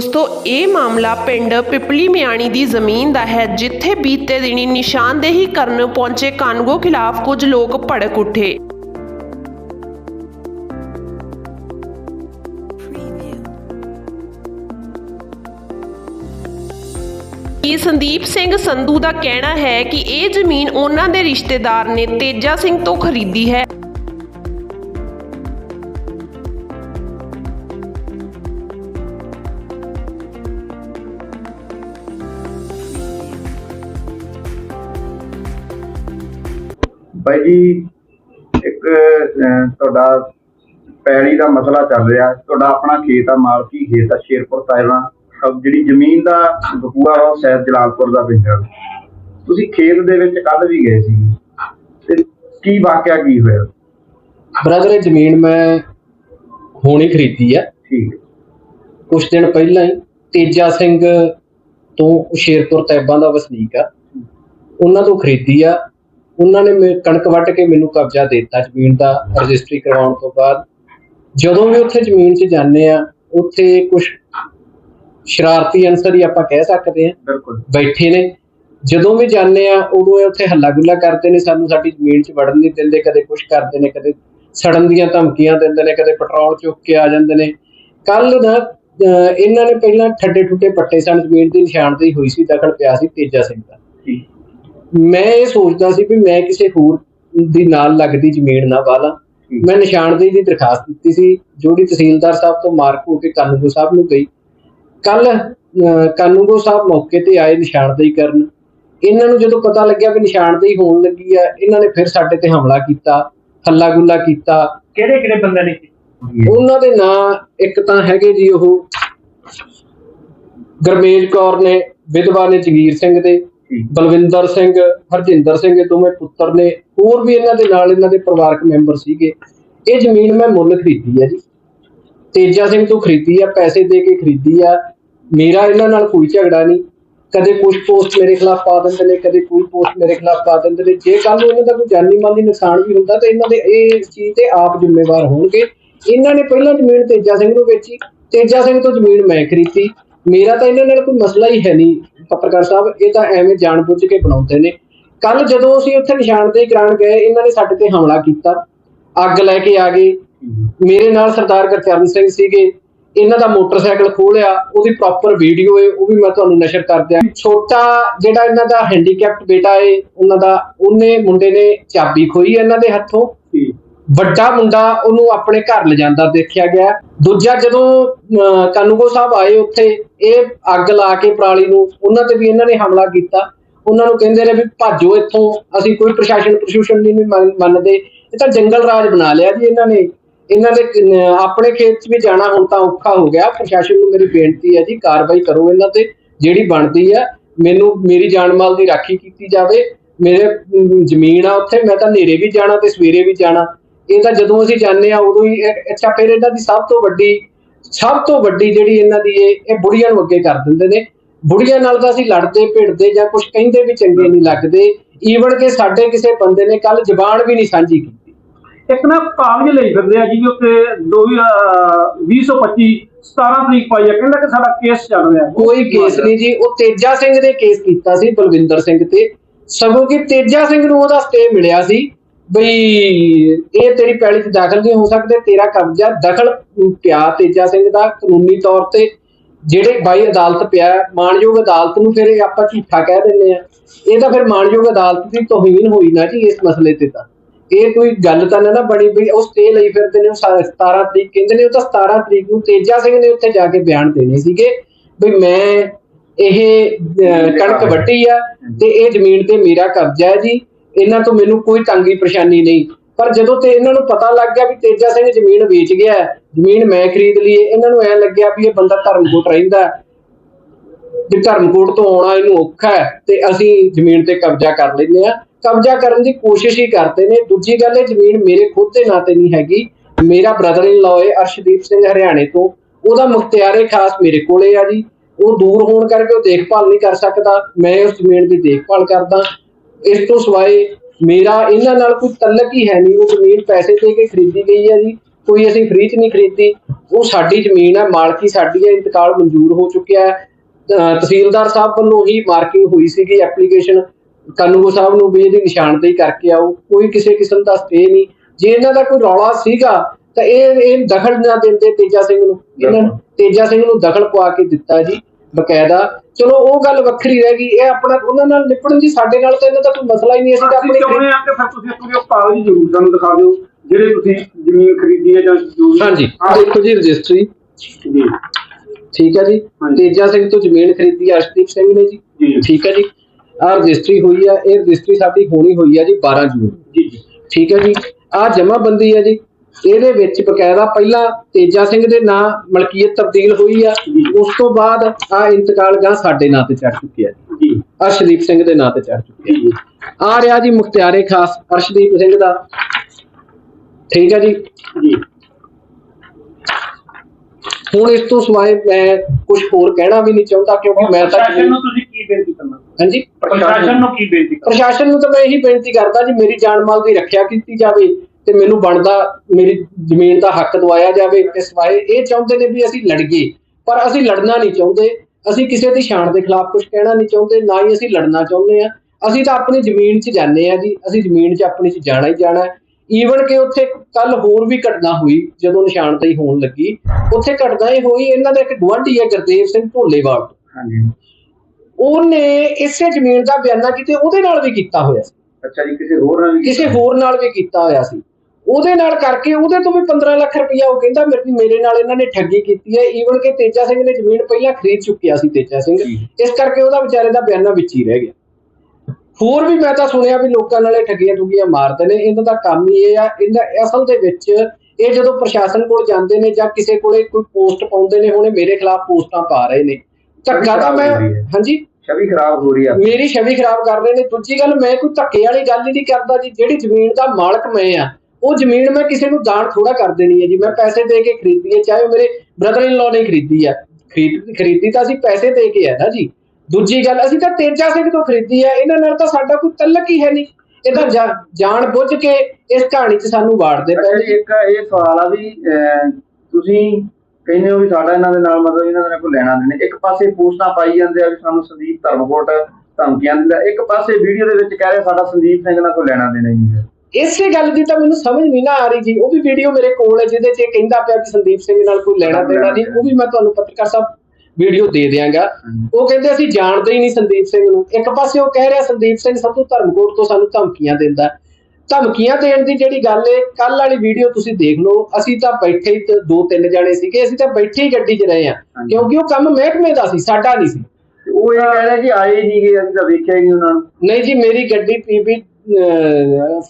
ਦੋਸਤੋ, ਇਹ ਮਾਮਲਾ ਪਿੰਡ ਪਿਪਲੀ ਮਿਆਣੀ ਦੀ ਜ਼ਮੀਨ ਦਾ ਹੈ, ਜਿੱਥੇ ਬੀਤੇ ਦਿਨੀ ਨਿਸ਼ਾਨਦੇਹੀ ਕਰਨ ਪਹੁੰਚੇ ਕਾਨੂੰਗੋ ਖਿਲਾਫ ਕੁਝ ਲੋਕ ਭੜਕ ਉੱਠੇ। ਕੀ ਸੰਦੀਪ ਸਿੰਘ ਸੰਧੂ ਦਾ ਕਹਿਣਾ ਹੈ ਕਿ ਇਹ ਜ਼ਮੀਨ ਉਹਨਾਂ ਦੇ ਰਿਸ਼ਤੇਦਾਰ ਨੇ ਤੇਜਾ ਸਿੰਘ ਤੋਂ ਖਰੀਦੀ ਹੈ? ਬਾਈ ਜੀ ਇੱਕ ਤੁਹਾਡਾ ਪੈਲੀ ਦਾ ਮਸਲਾ ਚੱਲ ਰਿਹਾ। ਤੁਹਾਡਾ ਆਪਣਾ ਖੇਤ ਆ ਮਾਲਕੀ ਖੇਤ ਆ ਸ਼ੇਰਪੁਰ ਅਹ ਜਿਹੜੀ ਜ਼ਮੀਨ ਦਾ ਬਕੂਆ ਉਹ ਸ਼ਹਿਰ ਜਲਾਲਪੁਰ ਦਾ ਪਿੰਡ ਤੁਸੀਂ ਖੇਤ ਦੇ ਵਿੱਚ ਕੱਲ ਵੀ ਗਏ ਸੀ। ਤੇ ਕੀ ਵਾਕਿਆ ਕੀ ਹੋਇਆ? ਬ੍ਰਦਰ ਇਹ ਜ਼ਮੀਨ ਮੈਂ ਹੁਣੀ ਖਰੀਦੀ ਆ। ਠੀਕ। ਕੁਝ ਦਿਨ ਪਹਿਲਾਂ ਹੀ ਤੇਜਾ ਸਿੰਘ ਤੋਂ ਸ਼ੇਰਪੁਰ ਤੈਬਾਂ ਦਾ ਵਸਨੀਕ ਆ। ਉਹਨਾਂ ਤੋਂ ਖਰੀਦੀ ਆ। ਉਹਨਾਂ ਨੇ ਮੇ- ਕਣਕ ਵੱਢ ਕੇ ਮੈਨੂੰ ਕਬਜ਼ਾ ਦੇ ਦਿੱਤਾ ਜ਼ਮੀਨ ਦਾ ਰਜਿਸਟਰੀ ਕਰਵਾਉਣ ਤੋਂ ਬਾਅਦ। ਜਦੋਂ ਵੀ ਉੱਥੇ ਜ਼ਮੀਨ 'ਚ ਜਾਂਦੇ ਆ ਉੱਥੇ ਕੁਝ ਸ਼ਰਾਰਤੀ ਅਨਸਰ ਹੀ ਆਪਾਂ ਕਹਿ ਸਕਦੇ ਆ ਬਿਲਕੁਲ। ਬੈਠੇ ਨੇ। ਜਦੋਂ ਵੀ ਜਾਂਦੇ ਆ ਉਦੋਂ ਇਹ ਉੱਥੇ ਹੱਲਾ ਗੁੱਲਾ ਕਰਦੇ ਨੇ ਸਾਨੂੰ ਸਾਡੀ ਜ਼ਮੀਨ 'ਚ ਵੜਨ ਨਹੀਂ ਦਿੰਦੇ। ਕਦੇ ਕੁਝ ਕਰਦੇ ਨੇ ਕਦੇ ਸੜਨ ਦੀਆਂ ਧਮਕੀਆਂ ਦਿੰਦੇ ਨੇ ਕਦੇ ਪੈਟਰੋਲ ਚੁੱਕ ਕੇ ਆ ਜਾਂਦੇ ਨੇ। ਕੱਲ ਨਾ ਅਹ ਇਹਨਾਂ ਨੇ ਪਹਿਲਾਂ ਠੱਡੇ ਠੁੱਡੇ ਪੱਟੇ ਸਨ। ਜ਼ਮੀਨ ਦੀ ਨਿਸ਼ਾਨਦੇਹੀ ਹੋਈ ਸੀ ਦਖਲ ਪਿਆ ਸੀ ਤੇਜਾ ਸਿੰਘ ਦਾ। ਠੀਕ। ਮੈਂ ਇਹ ਸੋਚਦਾ ਸੀ ਵੀ ਮੈਂ ਕਿਸੇ ਹੋਰ ਦੀ ਨਾਲ ਲੱਗਦੀ ਜ਼ਮੀਨ ਨਾ ਵਾਲਾਂ। ਮੈਂ ਨਿਸ਼ਾਨਦੇਹੀ ਦੀ ਦਰਖਾਸਤ ਦਿੱਤੀ ਸੀ ਜਿਹੜੀ ਤਹਿਸੀਲਦਾਰ ਸਾਹਿਬ ਤੋਂ ਮਾਰਕ ਹੋ ਕੇ ਕਾਨੂੰਗੋ ਸਾਹਿਬ ਨੂੰ ਗਈ। ਕੱਲ ਕਾਨੂੰਗੋ ਸਾਹਿਬ ਮੌਕੇ ਤੇ ਆਏ ਨਿਸ਼ਾਨਦੇਹੀ ਕਰਨ। ਇਹਨਾਂ ਨੂੰ ਜਦੋਂ ਪਤਾ ਲੱਗਿਆ ਵੀ ਨਿਸ਼ਾਨਦੇਹੀ ਹੋਣ ਲੱਗੀ ਆ ਇਹਨਾਂ ਨੇ ਫਿਰ ਸਾਡੇ ਤੇ ਹਮਲਾ ਕੀਤਾ ਹੱਲਾ ਗੁੱਲਾ ਕੀਤਾ। ਕਿਹੜੇ ਕਿਹੜੇ ਬੰਦੇ ਨੇ? ਉਹਨਾਂ ਦੇ ਨਾਂ ਇੱਕ ਤਾਂ ਹੈਗੇ ਜੀ ਉਹ ਗਰਮੇਜ ਕੌਰ ਨੇ ਵਿਧਵਾ ਨੇ ਜਗੀਰ ਸਿੰਘ ਦੇ। ਬਲਵਿੰਦਰ ਸਿੰਘ, ਹਰਜਿੰਦਰ ਸਿੰਘ ਇਹ ਦੋਵੇਂ ਪੁੱਤਰ ਨੇ। ਹੋਰ ਵੀ ਇਹਨਾਂ ਦੇ ਨਾਲ ਇਹਨਾਂ ਦੇ ਪਰਿਵਾਰਕ ਮੈਂਬਰ ਸੀਗੇ। ਇਹ ਜ਼ਮੀਨ ਮੈਂ ਮੁੱਲ ਖਰੀਦੀ ਹੈ ਜੀ। ਤੇਜਾ ਸਿੰਘ ਤੋਂ ਖਰੀਦੀ ਆ, ਪੈਸੇ ਦੇ ਕੇ ਖਰੀਦੀ ਆ। ਮੇਰਾ ਇਹਨਾਂ ਨਾਲ ਕੋਈ ਝਗੜਾ ਨਹੀਂ। ਕਦੇ ਕੁਝ ਪੋਸਟ ਮੇਰੇ ਖਿਲਾਫ ਪਾ ਦਿੰਦੇ ਨੇ, ਕਦੇ ਕੋਈ ਪੋਸਟ ਮੇਰੇ ਖਿਲਾਫ ਪਾ ਦਿੰਦੇ ਨੇ। ਜੇ ਕੱਲ ਨੂੰ ਇਹਨਾਂ ਦਾ ਕੋਈ ਜਾਨੀ ਮਾਲੀ ਨੁਕਸਾਨ ਵੀ ਹੁੰਦਾ ਤਾਂ ਇਹਨਾਂ ਦੇ ਇਹ ਚੀਜ਼ ਤੇ ਆਪ ਜ਼ਿੰਮੇਵਾਰ ਹੋਣਗੇ। ਇਹਨਾਂ ਨੇ ਪਹਿਲਾਂ ਜ਼ਮੀਨ ਤੇਜਾ ਸਿੰਘ ਨੂੰ ਵੇਚੀ। ਤੇਜਾ ਸਿੰਘ ਤੋਂ ਜ਼ਮੀਨ ਮੈਂ ਖਰੀਦੀ। ਮੇਰਾ ਤਾਂ ਇਹਨਾਂ ਨਾਲ ਕੋਈ ਮਸਲਾ ਹੀ ਹੈ ਨਹੀਂ, ਪੱਤਰਕਾਰ ਸਾਹਿਬ, ਇਹ ਤਾਂ ਐਵੇਂ ਜਾਣਬੁੱਝ ਕੇ ਬਣਾਉਂਦੇ ਨੇ। ਕੱਲ ਜਦੋਂ ਅਸੀਂ ਉੱਥੇ ਨਿਸ਼ਾਨਦੇਹੀ ਕਰਾਉਣ ਗਏ, ਇਹਨਾਂ ਨੇ ਸਾਡੇ ਤੇ ਹਮਲਾ ਕੀਤਾ। ਅੱਗ ਲੈ ਕੇ ਆ ਗਏ। ਮੇਰੇ ਨਾਲ ਸਰਦਾਰ ਗੁਰਚਰਨ ਸਿੰਘ ਸੀਗੇ। ਇਹਨਾਂ ਦਾ ਮੋਟਰਸਾਈਕਲ ਖੋਲਿਆ ਉਹਦੀ ਪ੍ਰੋਪਰ ਵੀਡੀਓ ਏ, ਉਹ ਵੀ ਮੈਂ ਤੁਹਾਨੂੰ ਨਸ਼ਰ ਕਰ ਦਿਆਂ ਛੋਟਾ ਜਿਹੜਾ ਇਹਨਾਂ ਦਾ ਹੈਂਡੀਕੈਪਟ ਬੇਟਾ ਏ, ਉਹਨਾਂ ਦਾ, ਉਹਨੇ ਮੁੰਡੇ ਨੇ ਚਾਬੀ ਖੋਈ ਇਹਨਾਂ ਦੇ ਹੱਥੋਂ। ਵੱਡਾ ਮੁੰਡਾ ਉਹਨੂੰ ਆਪਣੇ ਘਰ ਲਿਜਾਂਦਾ ਦੇਖਿਆ ਗਿਆ। ਦੂਜਾ ਜਦੋਂ ਅਹ, ਕਾਨੂੰਗੋ ਸਾਹਿਬ ਆਏ ਉੱਥੇ ਇਹ ਅੱਗ ਲਾ ਕੇ ਪਰਾਲੀ ਨੂੰ ਉਹਨਾਂ ਤੇ ਵੀ ਇਹਨਾਂ ਨੇ ਹਮਲਾ ਕੀਤਾ। ਉਹਨਾਂ ਨੂੰ ਕਹਿੰਦੇ ਰਹੇ ਵੀ ਭਾਜੋ ਇੱਥੋਂ ਅਸੀਂ ਕੋਈ ਪ੍ਰਸ਼ਾਸਨ ਪ੍ਰਸ਼ੂਸ਼ਨ ਨਹੀਂ ਮੰਨਦੇ। ਇਹ ਤਾਂ ਜੰਗਲ ਰਾਜ ਬਣਾ ਲਿਆ ਜੀ ਇਹਨਾਂ ਨੇ। ਇਹਨਾਂ ਦੇ ਆਪਣੇ ਖੇਤ 'ਚ ਵੀ ਜਾਣਾ ਹੁਣ ਤਾਂ ਔਖਾ ਹੋ ਗਿਆ। ਪ੍ਰਸ਼ਾਸਨ ਨੂੰ ਮੇਰੀ ਬੇਨਤੀ ਹੈ ਜੀ ਕਾਰਵਾਈ ਕਰੋ ਇਹਨਾਂ ਤੇ ਜਿਹੜੀ ਬਣਦੀ ਹੈ ਮੈਨੂੰ ਮੇਰੀ ਜਾਨ ਮਾਲ ਦੀ ਰਾਖੀ ਕੀਤੀ ਜਾਵੇ। ਮੇਰੇ ਜ਼ਮੀਨ ਆ ਉੱਥੇ ਮੈਂ ਤਾਂ ਨੇਰੇ ਵੀ ਜਾਣਾ ਤੇ ਸਵੇਰੇ ਵੀ ਜਾਣਾ। ਇਹ ਤਾਂ ਜਦੋਂ ਅਸੀਂ ਜਾਂਦੇ ਆ ਉਦੋਂ ਹੀ ਇਹ- ਅੱਛਾ ਫਿਰ ਇਹਨਾਂ ਦੀ ਸਭ ਤੋਂ ਵੱਡੀ ਸਭ ਤੋਂ ਵੱਡੀ ਜਿਹੜੀ ਇਹਨਾਂ ਦੀ ਇਹ ਇਹ ਬੁੜੀਆਂ ਨੂੰ ਅੱਗੇ ਕਰ ਦਿੰਦੇ ਨੇ। ਬੁੜੀਆਂ ਨਾਲ ਤਾਂ ਅਸੀਂ ਲੜਦੇ ਭਿੜਦੇ ਜਾਂ ਕੁਝ ਕਹਿੰਦੇ ਵੀ ਚੰਗੇ ਨਹੀਂ ਲੱਗਦੇ। ਈਵਨ ਕਿ ਸਾਡੇ ਕਿਸੇ ਬੰਦੇ ਨੇ ਕੱਲ ਜ਼ਬਾਨ ਵੀ ਨਹੀਂ ਸਾਂਝੀ ਕੀਤੀ। ਇੱਕ ਨਾ ਕਾਗਜ਼ ਲਈ ਫਿਰਦੇ ਆ ਜੀ ਉੱਤੇ 2025 17 ਤਰੀਕ ਪਾਈ ਆ। ਕਹਿੰਦਾ ਕਿ ਸਾਡਾ ਕੇਸ ਚੱਲ ਰਿਹਾ ਕੋਈ ਕੇਸ ਨਹੀਂ ਜੀ। ਉਹ ਤੇਜਾ ਸਿੰਘ ਨੇ ਕੇਸ ਕੀਤਾ ਸੀ ਬਲਵਿੰਦਰ ਸਿੰਘ ਤੇ। ਸਗੋਂ ਕਿ ਤੇਜਾ ਸਿੰਘ ਨੂੰ ਉਹਦਾ ਸਟੇ ਮਿਲਿਆ ਸੀ। ਬਈ ਇਹ ਤੇਰੀ ਪੈਲੀ 'ਚ ਦਾਖਲ ਨਹੀਂ ਹੋ ਸਕਦੇ ਤੇਰਾ ਕਬਜ਼ਾ ਦਖਲ ਪਿਆ ਤੇਜਾ ਸਿੰਘ ਦਾ ਕਾਨੂੰਨੀ ਤੌਰ ਤੇ। ਜਿਹੜੇ ਬਾਈ ਅਦਾਲਤ ਪਿਆ ਮਾਨਯੋਗ ਅਦਾਲਤ ਨੂੰ ਫਿਰ ਆਪਾਂ ਝੂਠਾ ਕਹਿ ਦਿੰਦੇ ਆ। ਇਹ ਤਾਂ ਫਿਰ ਮਾਨਯੋਗ ਅਦਾਲਤ ਦੀ ਤੋਹੀਨ ਹੋਈ ਨਾ ਜੀ ਇਸ ਮਸਲੇ ਤੇ ਤਾਂ। ਇਹ ਕੋਈ ਗੱਲ ਤਾਂ ਨਾ ਬਣੀ ਵੀ ਉਹ ਸਟੇ ਲਈ ਫਿਰਦੇ ਨੇ ਉਹ ਸਾ- 17 ਤਰੀਕ ਕਹਿੰਦੇ ਨੇ ਉਹ ਤਾਂ 17 ਤਰੀਕ ਨੂੰ ਤੇਜਾ ਸਿੰਘ ਨੇ ਉੱਥੇ ਜਾ ਕੇ ਬਿਆਨ ਦੇਣੇ ਸੀਗੇ ਵੀ ਮੈਂ ਇਹ ਕਣਕ ਵੱਢੀ ਆ ਤੇ ਇਹ ਜ਼ਮੀਨ ਤੇ ਮੇਰਾ ਕਬਜ਼ਾ ਹੈ ਜੀ। ਇਹਨਾਂ ਤੋਂ ਮੈਨੂੰ ਕੋਈ ਤੰਗੀ ਪਰੇਸ਼ਾਨੀ ਨਹੀਂ। ਪਰ ਜਦੋਂ ਤੇ ਇਹਨਾਂ ਨੂੰ ਪਤਾ ਲੱਗ ਗਿਆ ਵੀ ਤੇਜਾ ਸਿੰਘ ਜ਼ਮੀਨ ਵੇਚ ਗਿਆ ਜ਼ਮੀਨ ਮੈਂ ਖਰੀਦ ਲਈ ਇਹਨਾਂ ਨੂੰ ਐ ਲੱਗਿਆ ਵੀ ਇਹ ਬੰਦਾ ਧਰਮਕੋਟ ਰਹਿੰਦਾ ਹੈ, ਧਰਮਕੋਟ ਤੋਂ ਆਉਣਾ ਇਹਨੂੰ ਔਖਾ ਹੈ ਤੇ ਅਸੀਂ ਜ਼ਮੀਨ ਤੇ ਕਬਜ਼ਾ ਕਰ ਲੈਂਦੇ ਆ ਕਬਜ਼ਾ ਕਰਨ ਦੀ ਕੋਸ਼ਿਸ਼ ਹੀ ਕਰਦੇ ਨੇ। ਦੂਜੀ ਗੱਲ ਇਹ ਜ਼ਮੀਨ ਮੇਰੇ ਖੁਦ ਦੇ ਨਾਂ ਤੇ ਨਹੀਂ ਹੈਗੀ। ਮੇਰਾ ਬ੍ਰਦਰ ਇਨ ਲਾਅ ਹੈ ਅਰਸ਼ਦੀਪ ਸਿੰਘ ਹਰਿਆਣੇ ਤੋਂ। ਉਹਦਾ ਮੁਖਤਿਆਰੇ ਖਾਸ ਮੇਰੇ ਕੋਲੇ ਆ ਜੀ। ਉਹ ਦੂਰ ਹੋਣ ਕਰਕੇ ਉਹ ਦੇਖਭਾਲ ਨਹੀਂ ਕਰ ਸਕਦਾ। ਮੈਂ ਉਸ ਜ਼ਮੀਨ ਦੀ ਦੇਖਭਾਲ ਕਰਦਾ। ਇਸ ਤੋਂ ਸਿਵਾਏ ਮੇਰਾ ਇਹਨਾਂ ਨਾਲ ਕੋਈ ਤਲਕ ਹੀ ਹੈ ਨਹੀਂ। ਉਹ ਜ਼ਮੀਨ ਪੈਸੇ ਦੇ ਕੇ ਖਰੀਦੀ ਗਈ ਹੈ ਜੀ। ਕੋਈ ਅਸੀਂ ਫ੍ਰੀ ਚ ਨਹੀਂ ਖਰੀਦੀ। ਉਹ ਸਾਡੀ ਜ਼ਮੀਨ ਹੈ ਮਾਲਕੀ ਸਾਡੀ ਹੈ ਇੰਤਕਾਲ ਮਨਜ਼ੂਰ ਹੋ ਚੁੱਕਿਆ ਹੈ। ਤਹਿਸੀਲਦਾਰ ਸਾਹਿਬ ਵੱਲੋਂ ਹੀ ਮਾਰਕਿੰਗ ਹੋਈ ਸੀਗੀ ਐਪਲੀਕੇਸ਼ਨ ਕਾਨੂੰਗੋ ਸਾਹਿਬ ਨੂੰ ਵੀ ਇਹਦੀ ਨਿਸ਼ਾਨਦੇਹੀ ਕਰਕੇ ਆਓ। ਕੋਈ ਕਿਸੇ ਕਿਸਮ ਦਾ ਸਟੇ ਨਹੀਂ। ਜੇ ਇਹਨਾਂ ਦਾ ਕੋਈ ਰੌਲਾ ਸੀਗਾ ਤਾਂ ਇਹ ਇਹ ਦਖਲ ਨਾ ਦਿੰਦੇ ਤੇਜਾ ਸਿੰਘ ਨੂੰ। ਇਹਨਾਂ ਤੇਜਾ ਸਿੰਘ ਨੂੰ ਦਖਲ ਪਵਾ ਕੇ ਦਿੱਤਾ ਜੀ। ਬਕਾਇਦਾ। ਚਲੋ ਉਹ ਗੱਲ ਵੱਖਰੀ ਰਹਿ ਗਈ। ਇਹ ਆਪਣਾ ਉਹਨਾਂ ਨਾਲ ਨਿਪਟਣ ਜੀ ਸਾਡੇ ਨਾਲ ਤਾਂ ਇਹਨਾਂ ਦਾ ਕੋਈ ਮਸਲਾ ਹੀ ਨਹੀਂ ਅਸੀਂ ਤਾਂ ਅਸੀਂ ਆਪਣੀ ਚਾਹੁੰਦੇ ਆ ਕਿ ਫਿਰ ਤੁਸੀਂ ਇੱਕ ਉਹ ਕਾਗਜ਼ ਜ਼ਰੂਰ ਸਾਨੂੰ ਦਿਖਾ ਦਿਓ ਜਿਹੜੇ ਤੁਸੀਂ ਜ਼ਮੀਨ ਖਰੀਦੀ ਹੈ ਜਾਂ ਜੋ ਵੀ- ਹਾਂਜੀ ਦੇਖੋ ਜੀ ਰਜਿਸਟਰੀ। ਜੀ। ਠੀਕ ਹੈ ਜੀ। ਤੇਜਾ ਸਿੰਘ ਤੋਂ ਜ਼ਮੀਨ ਖਰੀਦੀ ਹੈ ਅਰਸ਼ਦੀਪ ਸਿੰਘ ਨੇ ਜੀ। ਠੀਕ ਹੈ ਜੀ। ਆਹ ਰਜਿਸਟਰੀ ਹੋਈ ਹੈ। ਇਹ ਰਜਿਸਟਰੀ ਸਾਡੀ ਹੋਣੀ ਹੋਈ ਹੈ ਜੀ 12 ਜੂਨ। ਜੀ ਜੀ। ਠੀਕ ਹੈ ਜੀ। ਆਹ ਜਮ੍ਹਾਂਬੰਦੀ ਹੈ ਜੀ। ਇਹਦੇ ਵਿੱਚ ਬਕਾਇਦਾ ਪਹਿਲਾਂ ਤੇਜਾ ਸਿੰਘ ਦੇ ਨਾਂ ਮਲਕੀਅਤ ਤਬਦੀਲ ਹੋਈ ਆ। ਉਸ ਤੋਂ ਬਾਅਦ ਆ ਇੰਤਕਾਲ ਗਾਂ ਸਾਡੇ ਨਾਂ ਤੇ ਚੜ ਚੁੱਕਿਆ ਜੀ। ਅਰਸ਼ਦੀਪ ਸਿੰਘ ਦੇ ਨਾਂ ਤੇ ਚੜ ਚੁੱਕਿਆ ਜੀ। ਆ ਰਿਹਾ ਜੀ ਮੁਖਤਿਆਰੇ ਖਾਸ ਅਰਸ਼ਦੀਪ ਸਿੰਘ ਦਾ। ਠੀਕ ਹੈ ਜੀ? ਜੀ। ਹੁਣ ਇਸ ਤੋਂ ਸਿਵਾਏ ਮੈਂ ਕੁਝ ਹੋਰ ਕਹਿਣਾ ਵੀ ਨਹੀਂ ਚਾਹੁੰਦਾ ਕਿਉਂਕਿ ਮੈਂ ਤਾਂ ਪ੍ਰਸ਼ਾਸਨ ਨੂੰ ਤੁਸੀਂ ਕੀ ਬੇਨਤੀ ਕਰਨਾ? ਹਾਂਜੀ? ਪ੍ਰਸ਼ਾਸਨ ਨੂੰ ਕੀ ਬੇਨਤੀ ਕਰਨਾ? ਪ੍ਰਸ਼ਾਸਨ ਨੂੰ ਤਾਂ ਮੈਂ ਇਹੀ ਬੇਨਤੀ ਕਰਦਾ ਜੀ ਮੇਰੀ ਜਾਨ ਮਾਲ ਦੀ ਰੱਖਿਆ ਕੀਤੀ ਜਾਵੇ। ਤੇ ਮੈਨੂੰ ਬਣਦਾ ਮੇਰੀ ਜ਼ਮੀਨ ਦਾ ਹੱਕ ਦਵਾਇਆ ਜਾਵੇ ਤੇ ਸਿਵਾਏ ਇਹ ਚਾਹੁੰਦੇ ਨੇ ਵੀ ਅਸੀਂ ਲੜੀਏ ਪਰ ਅਸੀਂ ਲੜਨਾ ਨਹੀਂ ਚਾਹੁੰਦੇ। ਅਸੀਂ ਕਿਸੇ ਦੀ ਸ਼ਾਨ ਦੇ ਖਿਲਾਫ ਕੁਝ ਕਹਿਣਾ ਨਹੀਂ ਚਾਹੁੰਦੇ ਨਾ ਹੀ ਅਸੀਂ ਲੜਨਾ ਚਾਹੁੰਦੇ ਆ ਅਸੀਂ ਤਾਂ ਆਪਣੀ ਜ਼ਮੀਨ 'ਚ ਜਾਂਦੇ ਆ ਜੀ। ਅਸੀਂ ਜ਼ਮੀਨ 'ਚ ਆਪਣੀ 'ਚ ਜਾਣਾ ਹੀ ਜਾਣਾ ਈਵਨ ਕਿ ਉੱਥੇ ਕੱਲ ਹੋਰ ਵੀ ਘਟਨਾ ਹੋਈ ਜਦੋਂ ਨਿਸ਼ਾਨਦੇਹੀ ਹੋਣ ਲੱਗੀ ਉੱਥੇ ਘਟਨਾ ਇਹ ਹੋਈ ਇਹਨਾਂ ਦਾ ਇੱਕ ਗੁਆਂਢੀ ਹੈ ਗੁਰਦੇਵ ਸਿੰਘ ਢੋਲੇਵਾਲ। ਹਾਂਜੀ। ਉਹਨੇ ਇਸੇ ਜ਼ਮੀਨ ਦਾ ਬਿਆਨਾ ਕਿਤੇ ਉਹਦੇ ਨਾਲ ਵੀ ਕੀਤਾ ਹੋਇਆ ਸੀ। ਅੱਛਾ ਜੀ ਕਿਸੇ ਹੋਰ ਨਾਲ ਵੀ ਕਿਸੇ ਹੋਰ ਨਾਲ ਵੀ ਕੀਤਾ ਹੋਇਆ ਸੀ। ਉਹਦੇ ਨਾਲ ਕਰਕੇ ਉਹਦੇ ਤੋਂ ਵੀ 15 ਲੱਖ ਰੁਪਇਆ ਉਹ ਕਹਿੰਦਾ ਮੇਰੇ ਮੇਰੇ ਨਾਲ ਇਹਨਾਂ ਨੇ ਠੱਗੀ ਕੀਤੀ ਹੈ। ਈਵਨ ਕਿ ਤੇਜਾ ਸਿੰਘ ਨੇ ਜ਼ਮੀਨ ਪਹਿਲਾਂ ਖਰੀਦ ਚੁੱਕਿਆ ਸੀ ਤੇਜਾ ਸਿੰਘ। ਇਸ ਕਰਕੇ ਉਹਦਾ ਵਿਚਾਰੇ ਦਾ ਬਿਆਨਾ ਵਿੱਚ ਹੀ ਰਹਿ ਗਿਆ। ਹੋਰ ਵੀ ਮੈਂ ਤਾਂ ਸੁਣਿਆ ਵੀ ਲੋਕਾਂ ਨਾਲੇ ਠੱਗੀਆਂ ਠੁੱਗੀਆਂ ਮਾਰਦੇ ਨੇ। ਇਹਨਾਂ ਦਾ ਕੰਮ ਹੀ ਇਹ ਆ ਇਹਨਾਂ ਅਸਲ ਦੇ ਵਿੱਚ ਇਹ ਜਦੋਂ ਪ੍ਰਸ਼ਾਸਨ ਕੋਲ ਜਾਂਦੇ ਨੇ ਜਾਂ ਕਿਸੇ ਕੋਲੇ ਕੋਈ ਪੋਸਟ ਪਾਉਂਦੇ ਨੇ ਹੁਣੇ ਮੇਰੇ ਖਿਲਾਫ ਪੋਸਟਾਂ ਪਾ ਰਹੇ ਨੇ। ਧੱਕਾ ਤਾਂ ਮੈਂ। ਹਾਂਜੀ? ਛਵੀ ਖਰਾਬ ਹੋ ਰਹੀ ਆ। ਮੇਰੀ ਛਵੀ ਖਰਾਬ ਕਰ ਰਹੇ ਨੇ। ਦੂਜੀ ਗੱਲ ਮੈਂ ਕੋਈ ਧੱਕੇ ਵਾਲੀ ਗੱਲ ਹੀ ਨਹੀਂ ਕਰਦਾ ਜੀ। ਜਿਹੜੀ ਜ਼ਮੀਨ ਦਾ ਮਾਲਕ ਮੈਂ ਆ ਉਹ ਜ਼ਮੀਨ ਮੈਂ ਕਿਸੇ ਨੂੰ ਦਾਨ ਥੋੜਾ ਕਰ ਦੇਣੀ ਹੈ ਜੀ। ਮੈਂ ਪੈਸੇ ਦੇ ਕੇ ਖਰੀਦੀ ਹੈ ਚਾਹੇ ਉਹ ਮੇਰੇ ਬ੍ਰਦਰ ਇਨ ਲਾਅ ਨੇ ਖਰੀਦੀ ਆ ਖਰੀਦ ਖਰੀਦੀ ਤਾਂ ਅਸੀਂ ਪੈਸੇ ਦੇ ਕੇ ਆ ਨਾ ਜੀ। ਦੂਜੀ ਗੱਲ ਅਸੀਂ ਤਾਂ ਤੇਜਾ ਸਿੰਘ ਤੋਂ ਖਰੀਦੀ ਆ ਇਹਨਾਂ ਨਾਲ ਤਾਂ ਸਾਡਾ ਕੋਈ ਤਲਕ ਹੀ ਹੈ ਨਹੀਂ। ਇਹ ਤਾਂ ਜਾਣ ਬੁੱਝ ਕੇ ਇਸ ਕਹਾਣੀ 'ਚ ਸਾਨੂੰ ਵਾੜਦੇ ਪਏ ਇੱਕ ਇਹ ਸਵਾਲ ਆ ਵੀ ਅਹ, ਤੁਸੀਂ ਕਹਿੰਦੇ ਹੋ ਵੀ ਸਾਡਾ ਇਹਨਾਂ ਦੇ ਨਾਲ ਮਤਲਬ ਇਹਨਾਂ ਦੇ ਨਾਲ ਕੋਈ ਲੈਣਾ ਦੇਣਾ। ਇੱਕ ਪਾਸੇ ਪੋਸਟਾਂ ਪਾਈ ਜਾਂਦੇ ਆ ਵੀ ਸਾਨੂੰ ਸੰਦੀਪ ਧਰਮਕੋਟ ਧਮਕੀਆਂ ਦਿੰਦਾ। ਇੱਕ ਪਾਸੇ ਵੀਡੀਓ ਦੇ ਵਿੱਚ ਕਹਿ ਰਿਹਾ ਸਾਡਾ ਸੰਦੀਪ ਸਿੰਘ ਨਾਲ ਕੋਈ ਲੈਣਾ ਦੇਣਾ ਹੀ ਨਹੀਂ ਹੈ। ਇਸੇ ਗੱਲ ਦੀ ਤਾਂ ਮੈਨੂੰ ਸਮਝ ਨਹੀਂ ਨਾ ਆ ਰਹੀ ਜੀ। ਉਹ ਵੀ ਵੀਡੀਓ ਮੇਰੇ ਕੋਲ ਹੈ ਜਿਹਦੇ 'ਚ ਕਹਿੰਦਾ ਪਿਆ ਕਿ ਸੰਦੀਪ ਸਿੰਘ ਨਾਲ ਕੋਈ ਲੈਣਾ ਦੇਣਾ ਨਹੀਂ। ਉਹ ਵੀ ਮੈਂ ਤੁਹਾਨੂੰ ਪੱਤਰਕਾਰ ਸਾਹਿਬ ਵੀਡੀਓ ਦੇ ਦਿਆਂਗਾ। ਉਹ ਕਹਿੰਦੇ ਅਸੀਂ ਜਾਣਦੇ ਹੀ ਨਹੀਂ ਸੰਦੀਪ ਸਿੰਘ ਨੂੰ। ਇੱਕ ਪਾਸੇ ਉਹ ਕਹਿ ਰਿਹਾ ਸੰਦੀਪ ਸਿੰਘ ਸਤੂ ਧਰਮਕੋਟ ਤੋਂ ਸਾਨੂੰ ਧਮਕੀਆਂ ਦਿੰਦਾ ਧਮਕੀਆਂ ਦੇਣ ਦੀ ਜਿਹੜੀ ਗੱਲ ਏ ਕੱਲ ਵਾਲੀ ਵੀਡੀਓ ਤੁਸੀਂ ਦੇਖ ਲਓ। ਅਸੀਂ ਤਾਂ ਬੈਠੇ ਹੀ ਦੋ ਤਿੰਨ ਜਣੇ ਸੀਗੇ। ਅਸੀਂ ਤਾਂ ਬੈਠੇ ਹੀ ਗੱਡੀ 'ਚ ਰਹੇ ਆ। ਕਿਉਂਕਿ ਉਹ ਕੰਮ ਮਹਿਕਮੇ ਦਾ ਸੀ ਸਾਡਾ ਨਹੀਂ ਸੀ। ਉਹ ਇਹ ਕਹਿ ਰਿਹਾ ਕਿ ਆਏ ਨਹੀਂ ਗਏ ਅਸੀਂ ਤਾਂ ਵੇਖਿਆ ਹੀ ਨਹੀਂ ਉਹਨਾਂ ਨੂੰ। ਨਹੀਂ ਜੀ ਮੇਰੀ ਗੱਡੀ ਪੀਬੀ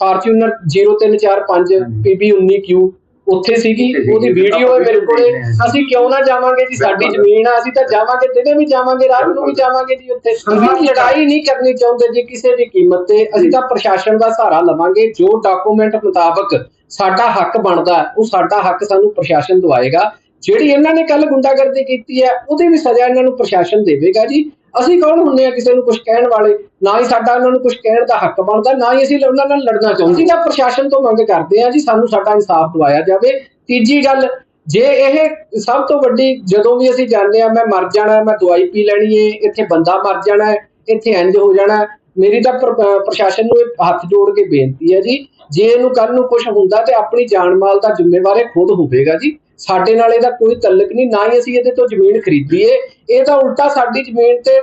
ਫਾਰਚੂਨਰ 0345 ਹਾਂਜੀ। ਪੀਬੀ 19Q ਉੱਥੇ ਸੀਗੀ। ਉਹਦੀ ਵੀਡੀਓ ਹੈ ਮੇਰੇ ਕੋਲੇ। ਅਸੀਂ ਕਿਉਂ ਨਾ ਜਾਵਾਂਗੇ ਜੀ? ਸਾਡੀ। ਜ਼ਮੀਨ ਆ ਅਸੀਂ ਤਾਂ ਜਾਵਾਂਗੇ ਦਿਨੇ ਵੀ ਜਾਵਾਂਗੇ ਰਾਤ ਨੂੰ ਵੀ ਜਾਵਾਂਗੇ ਜੀ ਉੱਥੇ। ਅਸੀਂ ਲੜਾਈ ਨਹੀਂ ਕਰਨੀ ਚਾਹੁੰਦੇ ਜੀ ਕਿਸੇ ਵੀ ਕੀਮਤ ਤੇ। ਅਸੀਂ ਤਾਂ ਪ੍ਰਸ਼ਾਸਨ ਦਾ ਸਹਾਰਾ ਲਵਾਂਗੇ। ਜੋ ਡਾਕੂਮੈਂਟ ਮੁਤਾਬਕ ਸਾਡਾ ਹੱਕ ਬਣਦਾ ਉਹ ਸਾਡਾ ਹੱਕ ਸਾਨੂੰ ਪ੍ਰਸ਼ਾਸਨ ਦਵਾਏਗਾ। ਜਿਹੜੀ ਇਹਨਾਂ ਨੇ ਕੱਲ ਗੁੰਡਾਗਰਦੀ ਕੀਤੀ ਹੈ ਉਹਦੀ ਵੀ ਸਜ਼ਾ ਇਹਨਾਂ ਨੂੰ ਪ੍ਰਸ਼ਾਸਨ ਦੇਵੇਗਾ ਜੀ। ਅਸੀਂ ਕੌਣ ਹੁੰਦੇ ਆ ਕਿਸੇ ਨੂੰ ਕੁਝ ਕਹਿਣ ਵਾਲੇ? ਨਾ ਹੀ ਸਾਡਾ ਉਹਨਾਂ ਨੂੰ ਕੁਝ ਕਹਿਣ ਦਾ ਹੱਕ ਬਣਦਾ, ਨਾ ਹੀ ਅਸੀਂ ਉਹਨਾਂ ਨਾਲ ਲੜਨਾ ਚਾਹੁੰਦੇ। ਤਾਂ ਪ੍ਰਸ਼ਾਸਨ ਤੋਂ ਮੰਗ ਕਰਦੇ ਆ ਜੀ ਸਾਨੂੰ ਸਾਡਾ ਇਨਸਾਫ ਦਵਾਇਆ ਜਾਵੇ। ਤੀਜੀ ਗੱਲ, ਜੇ ਇਹ ਸਭ ਤੋਂ ਵੱਡੀ ਜਦੋਂ ਵੀ ਅਸੀਂ ਜਾਂਦੇ ਆ ਮੈਂ ਮਰ ਜਾਣਾ, ਮੈਂ ਦਵਾਈ ਪੀ ਲੈਣੀ ਏ, ਇੱਥੇ ਬੰਦਾ ਮਰ ਜਾਣਾ, ਇੱਥੇ ਇੰਜ ਹੋ ਜਾਣਾ, ਮੇਰੀ ਤਾਂ ਪ੍ਰਸ਼ਾਸਨ ਨੂੰ ਇਹ ਹੱਥ ਜੋੜ ਕੇ ਬੇਨਤੀ ਹੈ ਜੀ, ਜੇ ਇਹਨੂੰ ਕੱਲ ਨੂੰ ਕੁਝ ਹੁੰਦਾ ਤੇ ਆਪਣੀ ਜਾਨ ਮਾਲ ਦਾ ਜ਼ਿੰਮੇਵਾਰ ਖੁਦ ਹੋਵੇਗਾ ਜੀ। ਸਾਡੇ ਨਾਲ ਇਹਦਾ ਕੋਈ ਤਲਕ ਨਹੀਂ ਨਾ ਹੀ ਅਸੀਂ ਇਹਦੇ ਤੋਂ ਜ਼ਮੀਨ ਖਰੀਦੀਏ। ਇਹ ਤਾਂ ਉਲਟਾ ਸਾਡੀ ਜ਼ਮੀਨ ਤੇ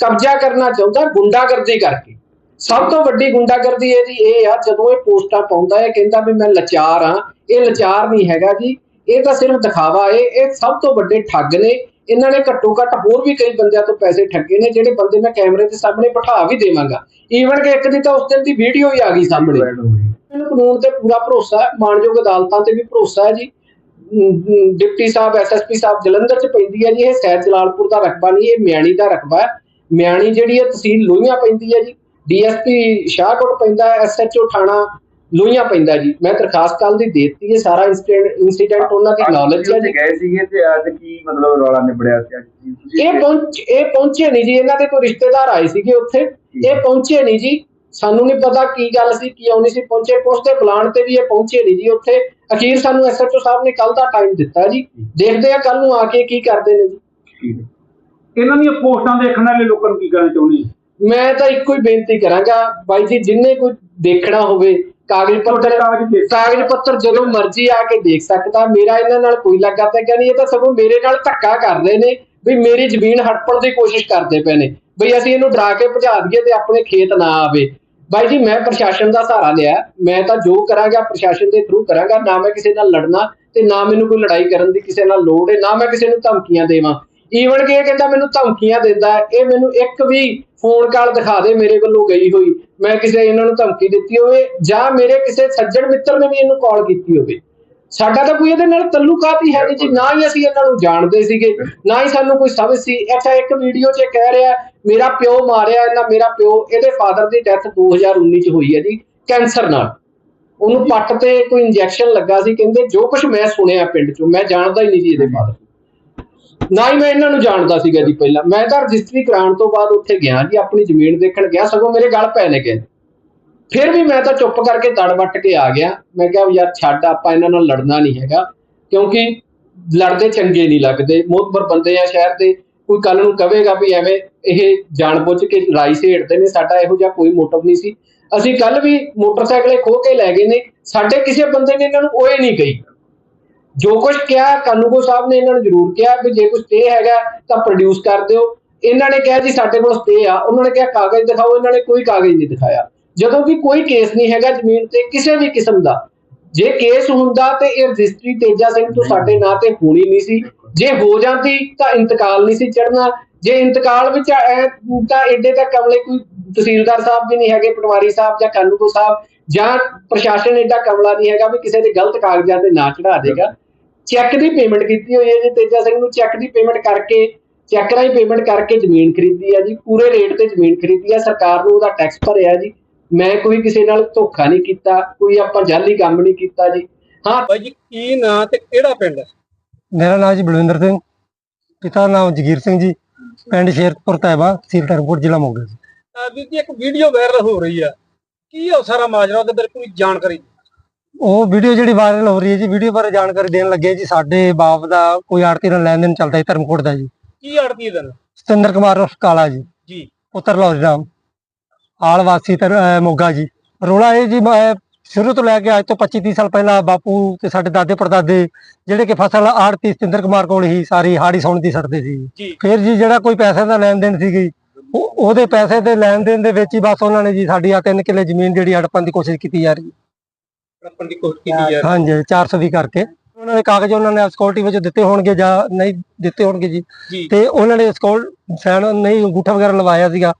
ਕਬਜ਼ਾ ਕਰਨਾ ਚਾਹੁੰਦਾ ਗੁੰਡਾਗਰਦੀ ਕਰਕੇ। ਸਭ ਤੋਂ ਵੱਡੀ ਗੁੰਡਾਗਰਦੀ ਇਹ ਜੀ ਇਹ ਆ ਜਦੋਂ ਇਹ ਪੋਸਟਾਂ ਪਾਉਂਦਾ ਹੈ ਕਹਿੰਦਾ ਵੀ ਮੈਂ ਲਾਚਾਰ ਆ ਇਹ ਲਾਚਾਰ ਨਹੀਂ ਹੈਗਾ ਜੀ। ਇਹ ਤਾਂ ਸਿਰਫ ਦਿਖਾਵਾ ਏ ਇਹ ਸਭ ਤੋਂ ਵੱਡੇ ਠੱਗ ਨੇ। ਇਹਨਾਂ ਨੇ ਘੱਟੋ ਘੱਟ ਹੋਰ ਵੀ ਕਈ ਬੰਦਿਆਂ ਤੋਂ ਪੈਸੇ ਠੱਗੇ ਨੇ ਜਿਹੜੇ ਬੰਦੇ ਮੈਂ ਕੈਮਰੇ ਦੇ ਸਾਹਮਣੇ ਬਿਠਾ ਵੀ ਦੇਵਾਂਗਾ। ਈਵਨ ਕਿ ਇੱਕ ਦੀ ਤਾਂ ਉਸ ਦਿਨ ਦੀ ਵੀਡੀਓ ਹੀ ਆ ਗਈ ਸਾਹਮਣੇ। ਹੋ ਹੈ। ਮੈਨੂੰ ਕਾਨੂੰਨ ਤੇ ਪੂਰਾ ਭਰੋਸਾ ਹੈ। ਮਾਨਯੋਗ ਅਦਾਲਤਾਂ ਤੇ ਵੀ ਭਰੋਸਾ ਹੈ ਜੀ। ਡਿਪਟੀ ਸਾਹਿਬ ਐਸਐਸਪੀ ਸਾਹਿਬ ਜਲੰਧਰ ਚ ਪੈਂਦੀ ਹੈ ਜੀ ਇਹ ਸੈਦ ਜਲਾਲਪੁਰ ਦਾ ਰਕਬਾ ਨਹੀਂ ਇਹ ਮਿਆਣੀ ਦਾ ਰਕਬਾ ਹੈ। ਮਿਆਣੀ ਜਿਹੜੀ ਹੈ ਤਹਿਸੀਲ ਲੋਹੀਆਂ ਪੈਂਦੀ ਹੈ ਜੀ। ਡੀਐਸਪੀ ਸ਼ਾਹਕੋਟ ਪੈਂਦਾ ਹੈ ਐਸਐਚਓ ਥਾਣਾ ਲੋਹੀਆਂ ਪੈਂਦਾ ਜੀ। ਮੈਂ ਦਰਖਾਸਤ ਕੱਲ ਦੀ ਦਿੱਤੀ ਹੈ ਸਾਰਾ ਇਨਸੀਡੈਂਟ ਉਹਨਾਂ ਦੀ ਨੌਲੇਜ ਹੈ ਜੀ। ਗਏ ਸੀਗੇ ਤੇ ਅੱਜ ਕੀ ਮਤਲਬ ਰੌਲਾ ਨਿਬੜਿਆ ਸੀ? ਇਹ ਪਹੁੰਚ ਇਹ ਪਹੁੰਚੇ ਨਹੀਂ ਜੀ ਇਹਨਾਂ ਦੇ ਕੋਈ ਰਿਸ਼ਤੇਦਾਰ ਆਏ ਸੀਗੇ ਉੱਥੇ। ਇਹ ਪਹੁੰਚੇ ਨਹੀਂ ਜੀ। ਸਾਨੂੰ ਨਹੀਂ ਪਤਾ ਕੀ ਗੱਲ ਸੀ ਕੀ ਆਉਣੀ ਸੀ ਪਹੁੰਚੇ ਪੁਲਿਸ ਦੇ ਬੁਲਾਣ ਤੇ ਵੀ ਇਹ ਪਹੁੰਚੇ ਨਹੀਂ ਜੀ ਉੱਥੇ। ਅਖੀਰ ਸਾਨੂੰ ਐਸਐਚਓ ਸਾਹਿਬ ਨੇ ਕੱਲ ਦਾ ਟਾਈਮ ਦਿੱਤਾ ਜੀ। ਦੇਖਦੇ ਆ ਕੱਲ ਨੂੰ ਆ ਕੇ ਕੀ ਕਰਦੇ ਨੇ ਜੀ। ਇਹਨਾਂ ਦੀਆਂ ਪੋਸਟਾਂ ਦੇਖਣ ਵਾਲੇ ਲੋਕਾਂ ਨੂੰ ਕੀ ਕਹਿਣਾ ਚਾਹੁੰਦੇ ਮੈਂ ਤਾਂ ਇੱਕੋ ਹੀ ਬੇਨਤੀ ਕਰਾਂਗਾ ਬਾਈ ਜੀ ਜਿੰਨੇ ਕੋਈ ਦੇਖਣਾ ਹੋਵੇ ਕਾਗਜ਼ ਪੱਤਰ ਕਾਗਜ਼ ਪੱਤਰ ਜਦੋਂ ਮਰਜ਼ੀ ਆ ਕੇ ਦੇਖ ਸਕਦਾ। ਮੇਰਾ ਇਹਨਾਂ ਨਾਲ ਕੋਈ ਲੱਗਾ ਤਾਂ ਨਹੀਂ। ਇਹ ਤਾਂ ਸਗੋਂ ਮੇਰੇ ਨਾਲ ਧੱਕਾ ਕਰਦੇ ਨੇ ਵੀ ਮੇਰੀ ਜ਼ਮੀਨ ਹੜਪਣ ਦੀ ਕੋਸ਼ਿਸ਼ ਕਰਦੇ ਪਏ ਨੇ। ਬਈ ਅਸੀਂ ਇਹਨੂੰ ਡਰਾ ਕੇ ਭਜਾ ਦਈਏ ਤੇ ਆਪਣੇ ਖੇਤ ਨਾ ਆਵੇ। ਬਾਈ ਜੀ, ਮੈਂ ਪ੍ਰਸ਼ਾਸਨ ਦਾ ਸਹਾਰਾ ਲਿਆ। ਮੈਂ ਤਾਂ ਜੋ ਕਰਾਂਗਾ, ਪ੍ਰਸ਼ਾਸਨ ਦੇ ਥਰੂ ਕਰਾਂਗਾ। ਨਾ ਮੈਂ ਕਿਸੇ ਨਾਲ ਲੜਨਾ ਤੇ ਨਾ ਮੈਨੂੰ ਕੋਈ ਲੜਾਈ ਕਰਨ ਦੀ ਕਿਸੇ ਨਾਲ ਲੋੜ ਹੈ, ਨਾ ਮੈਂ ਕਿਸੇ ਨੂੰ ਧਮਕੀਆਂ ਦੇਵਾਂ। ਈਵਨ ਕਿ ਇਹ ਕਹਿੰਦਾ ਮੈਨੂੰ ਧਮਕੀਆਂ ਦਿੰਦਾ ਇਹ ਮੈਨੂੰ ਇੱਕ ਵੀ ਫੋਨ ਕਾਲ ਦਿਖਾ ਦੇ, ਮੇਰੇ ਵੱਲੋਂ ਗਈ ਹੋਈ। ਮੈਂ ਕਿਸੇ ਇਹਨਾਂ ਨੂੰ ਧਮਕੀ ਦਿੱਤੀ ਹੋਵੇ ਜਾਂ ਮੇਰੇ ਕਿਸੇ ਸੱਜਣ ਮਿੱਤਰ ਨੇ ਵੀ ਇਹਨੂੰ ਕਾਲ ਕੀਤੀ ਹੋਵੇ। ਸਾਡਾ ਤਾਂ ਕੋਈ ਇਹਦੇ ਨਾਲ ਤਲੁਕਾਤ ਹੀ ਹੈ ਨਹੀਂ ਜੀ ਨਾ ਹੀ ਅਸੀਂ ਇਹਨਾਂ ਨੂੰ ਜਾਣਦੇ ਸੀਗੇ ਨਾ ਹੀ ਸਾਨੂੰ ਕੋਈ ਸਮਝ ਸੀ। ਅੱਛਾ ਇੱਕ ਵੀਡੀਓ 'ਚ ਕਹਿ ਰਿਹਾ ਮੇਰਾ ਪਿਓ ਮਾਰਿਆ ਇਹਨਾਂ ਮੇਰਾ ਪਿਓ ਇਹਦੇ ਫਾਦਰ ਦੀ ਡੈਥ 2019 'ਚ ਹੋਈ ਹੈ ਜੀ ਕੈਂਸਰ ਨਾਲ। ਉਹਨੂੰ ਪੱਟ ਤੇ ਕੋਈ ਇੰਜੈਕਸ਼ਨ ਲੱਗਾ ਸੀ ਕਹਿੰਦੇ ਜੋ ਕੁਝ ਮੈਂ ਸੁਣਿਆ ਪਿੰਡ 'ਚੋਂ ਮੈਂ ਜਾਣਦਾ ਹੀ ਨਹੀਂ ਜੀ ਇਹਦੇ ਫਾਦਰ ਨਾ ਹੀ ਮੈਂ ਇਹਨਾਂ ਨੂੰ ਜਾਣਦਾ ਸੀਗਾ ਜੀ ਪਹਿਲਾਂ। ਮੈਂ ਤਾਂ ਰਜਿਸਟਰੀ ਕਰਾਉਣ ਤੋਂ ਬਾਅਦ ਉੱਥੇ ਗਿਆ ਜੀ ਆਪਣੀ ਜ਼ਮੀਨ ਦੇਖਣ ਗਿਆ ਸਗੋਂ ਮੇਰੇ ਗੱਲ ਪੈ ਨੇ ਗਏ ਫਿਰ ਵੀ ਮੈਂ ਤਾਂ ਚੁੱਪ ਕਰਕੇ ਤੜ ਵੱਟ ਕੇ ਆ ਗਿਆ। ਮੈਂ ਕਿਹਾ ਵੀ ਯਾਰ ਛੱਡ, ਆਪਾਂ ਇਹਨਾਂ ਨਾਲ ਲੜਨਾ ਨਹੀਂ ਹੈਗਾ, ਕਿਉਂਕਿ ਲੜਦੇ ਚੰਗੇ ਨਹੀਂ ਲੱਗਦੇ। ਮੋਤਬਰ ਬੰਦੇ ਆ ਸ਼ਹਿਰ ਦੇ, ਕੋਈ ਕੱਲ ਨੂੰ ਕਹੇਗਾ ਵੀ ਐਵੇਂ ਇਹ ਜਾਣਬੁੱਝ ਕੇ ਲੜਾਈ ਛੇੜਦੇ ਨੇ, ਸਾਡਾ ਇਹੋ ਜਿਹਾ ਕੋਈ ਮੋਟਿਵ ਨਹੀਂ ਸੀ। ਅਸੀਂ ਕੱਲ ਵੀ ਮੋਟਰਸਾਈਕਲੇ ਖੋਹ ਕੇ ਲੈ ਗਏ ਨੇ, ਸਾਡੇ ਕਿਸੇ ਬੰਦੇ ਨੇ ਇਹਨਾਂ ਨੂੰ ਓਏ ਨਹੀਂ ਕਹੀ। ਜੋ ਕੁਝ ਕਿਹਾ, ਕਾਨੂੰਗੋ ਸਾਹਿਬ ਨੇ ਇਹਨਾਂ ਨੂੰ ਜ਼ਰੂਰ ਕਿਹਾ ਵੀ ਜੇ ਕੁਝ ਸਟੇ ਹੈਗਾ, ਤਾਂ ਪ੍ਰੋਡਿਊਸ ਕਰ ਦਿਓ। ਇਹਨਾਂ ਨੇ ਕਿਹਾ ਜੀ ਸਾਡੇ ਕੋਲ ਸਟੇ ਆ, ਉਹਨਾਂ ਨੇ ਕਿਹਾ ਕਾਗਜ਼ ਦਿਖਾਓ, ਇਹਨਾਂ ਨੇ ਕੋਈ ਕਾਗਜ਼ ਨਹੀਂ ਦਿਖਾਇਆ। ਜਦੋਂ ਕਿ ਕੋਈ ਕੇਸ ਨਹੀਂ ਹੈਗਾ ਜ਼ਮੀਨ ਤੇ ਕਿਸੇ ਵੀ ਕਿਸਮ ਦਾ। ਜੇ ਕੇਸ ਹੁੰਦਾ ਤੇ ਇਹ ਰਜਿਸਟਰੀ ਤੇਜਾ ਸਿੰਘ ਤੋਂ ਸਾਡੇ ਨਾਂ ਤੇ ਹੋਣੀ ਨਹੀਂ ਸੀ। ਜੇ ਹੋ ਜਾਂਦੀ ਤਾਂ ਇੰਤਕਾਲ ਨਹੀਂ ਸੀ ਚੜਨਾ ਜੇ ਇੰਤਕਾਲ ਵਿੱਚ ਐ ਤਾਂ ਐਡੇ ਤੱਕ ਕਮਲੇ ਕੋਈ ਤਹਿਸੀਲਦਾਰ ਸਾਹਿਬ ਵੀ ਨਹੀਂ ਹੈਗੇ ਪਟਵਾਰੀ ਸਾਹਿਬ ਜਾਂ ਕਾਨੂੰਗੋ ਸਾਹਿਬ ਜਾਂ ਪ੍ਰਸ਼ਾਸਨ ਐਡਾ ਕਮਲਾ ਨਹੀਂ ਹੈਗਾ ਵੀ ਕਿਸੇ ਦੇ ਗਲਤ ਕਾਗਜ਼ਾਂ ਤੇ ਨਾ ਚੜਾ ਦੇਗਾ। ਚੈੱਕ ਦੀ ਪੇਮੈਂਟ ਕੀਤੀ ਹੋਈ ਹੈ ਜੀ ਤੇਜਾ ਸਿੰਘ ਨੂੰ। ਚੈੱਕ ਦੀ ਪੇਮੈਂਟ ਕਰਕੇ ਚੈੱਕ ਰਾਹੀਂ ਪੇਮੈਂਟ ਕਰਕੇ ਜ਼ਮੀਨ ਖਰੀਦੀ ਹੈ ਜੀ। ਪੂਰੇ ਰੇਟ ਤੇ ਜ਼ਮੀਨ ਖਰੀਦੀ ਹੈ। ਸਰਕਾਰ ਨੂੰ ਉਹਦਾ ਟੈਕਸ ਭਰਿਆ ਜੀ। ਮੈਂ ਕੋਈ ਕਿਸੇ ਨਾਲ ਧੋਖਾ ਨਹੀਂ ਕੀਤਾ ਕੋਈ ਆਪਾਂ ਜਾਲੀ ਕੰਮ ਨਹੀਂ ਕੀਤਾ ਜੀ। ਹਾਂ। ਬਾਈ ਜੀ ਕੀ ਨਾਂ ਤੇ ਕਿਹੜਾ ਪਿੰਡ ਹੈ? ਮੇਰਾ ਨਾਮ ਜੀ ਬਲਵਿੰਦਰ ਸਿੰਘ ਪਿਤਾ ਨਾਮ ਜਗੀਰ ਸਿੰਘ ਜੀ ਪਿੰਡ ਸ਼ੇਰਪੁਰ ਤੈਬਾ ਤਹਿਸੀਲ ਧਰਮਪੁਰ ਜ਼ਿਲ੍ਹਾ ਮੋਗਾ ਜੀ। ਵੀਰ ਜੀ ਇੱਕ ਵੀਡੀਓ ਵਾਇਰਲ ਹੋ ਰਹੀ ਆ। ਕੀ ਆ ਉਹ ਸਾਰਾ ਮਾਜਰਾ ਉਹਦੇ ਬਾਰੇ ਕੋਈ ਜਾਣਕਾਰੀ? ਉਹ ਵੀਡੀਓ ਜਿਹੜੀ ਵਾਇਰਲ ਹੋ ਰਹੀ ਹੈ ਜੀ ਵੀਡੀਓ ਬਾਰੇ ਜਾਣਕਾਰੀ ਦੇਣ ਲੱਗੇ ਜੀ ਸਾਡੇ ਬਾਪ ਦਾ ਕੋਈ ਆੜਤੀ ਨਾਲ ਲੈਣ ਦੇਣ ਚੱਲਦਾ ਹੈ ਧਰਮਕੋਟ ਦਾ ਜੀ। ਕੀ ਅੜਤੀ ਦਿਨ ਸਤਿੰਦਰ ਕੁਮਾਰ ਕਾਲਾ ਜੀ। ਜੀ। ਪੁੱਤਰ ਲੌਰੀ ਰਾਮ। ਆਲ ਵਾਸੀ ਤਰ ਮੋਗਾ ਜੀ। ਰੋਲਾ ਇਹ ਜੀ ਮੈਂ ਸ਼ੁਰੂ ਤੋਂ ਲੈ ਕੇ ਅੱਜ ਤੋਂ 25 30 ਸਾਲ ਪਹਿਲਾਂ ਬਾਪੂ ਤੇ ਸਾਡੇ ਦਾਦੇ ਪੜਦਾਦੇ ਜਿਹੜੇ ਕਿ ਫਸਲ ਆੜਤੀ ਸਤਿੰਦਰ ਕੁਮਾਰ ਕੋਲ ਹੀ ਸਾਰੀ ਹਾੜੀ ਸੌਣ ਦੀ ਛੱਡਦੇ ਸੀ। ਫਿਰ ਜੀ ਜਿਹੜਾ ਕੋਈ ਪੈਸੇ ਦਾ ਲੈਣ ਦੇਣ ਸੀਗੀ ਉਹ- ਉਹਦੇ ਪੈਸੇ ਦੇ ਲੈਣ ਦੇਣ ਦੇ ਵਿੱਚ ਹੀ ਬਸ ਉਹਨਾਂ ਨੇ ਜੀ ਸਾਡੀ ਆ 3 ਕਿੱਲੇ ਜ਼ਮੀਨ ਜਿਹੜੀ ਹੜਪਣ ਦੀ ਕੋਸ਼ਿਸ਼ ਕੀਤੀ ਜਾ ਰਹੀ ਹੈ। ਰੱਪਣ ਦੀ ਕੋਸ਼ਿਸ਼ ਕੀਤੀ ਜਾ ਹਾਂਜੀ 420 ਕਰਕੇ। ਉਹਨਾਂ ਨੇ ਕਾਗਜ਼ ਉਹਨਾਂ ਨੇ ਸਿਕਿਉਰਿਟੀ ਵਿੱਚ ਦਿੱਤੇ ਹੋਣਗੇ ਜਾਂ ਨਹੀਂ ਦਿੱਤੇ ਹੋਣਗੇ ਜੀ। ਤੇ ਉਹਨਾਂ ਨੇ ਸਕਿਉਰ ਸਾਈਨ ਨਹੀਂ ਅੰਗੂਠਾ ਵਗੈਰਾ ਲਵਾਇਆ ਸੀਗਾ।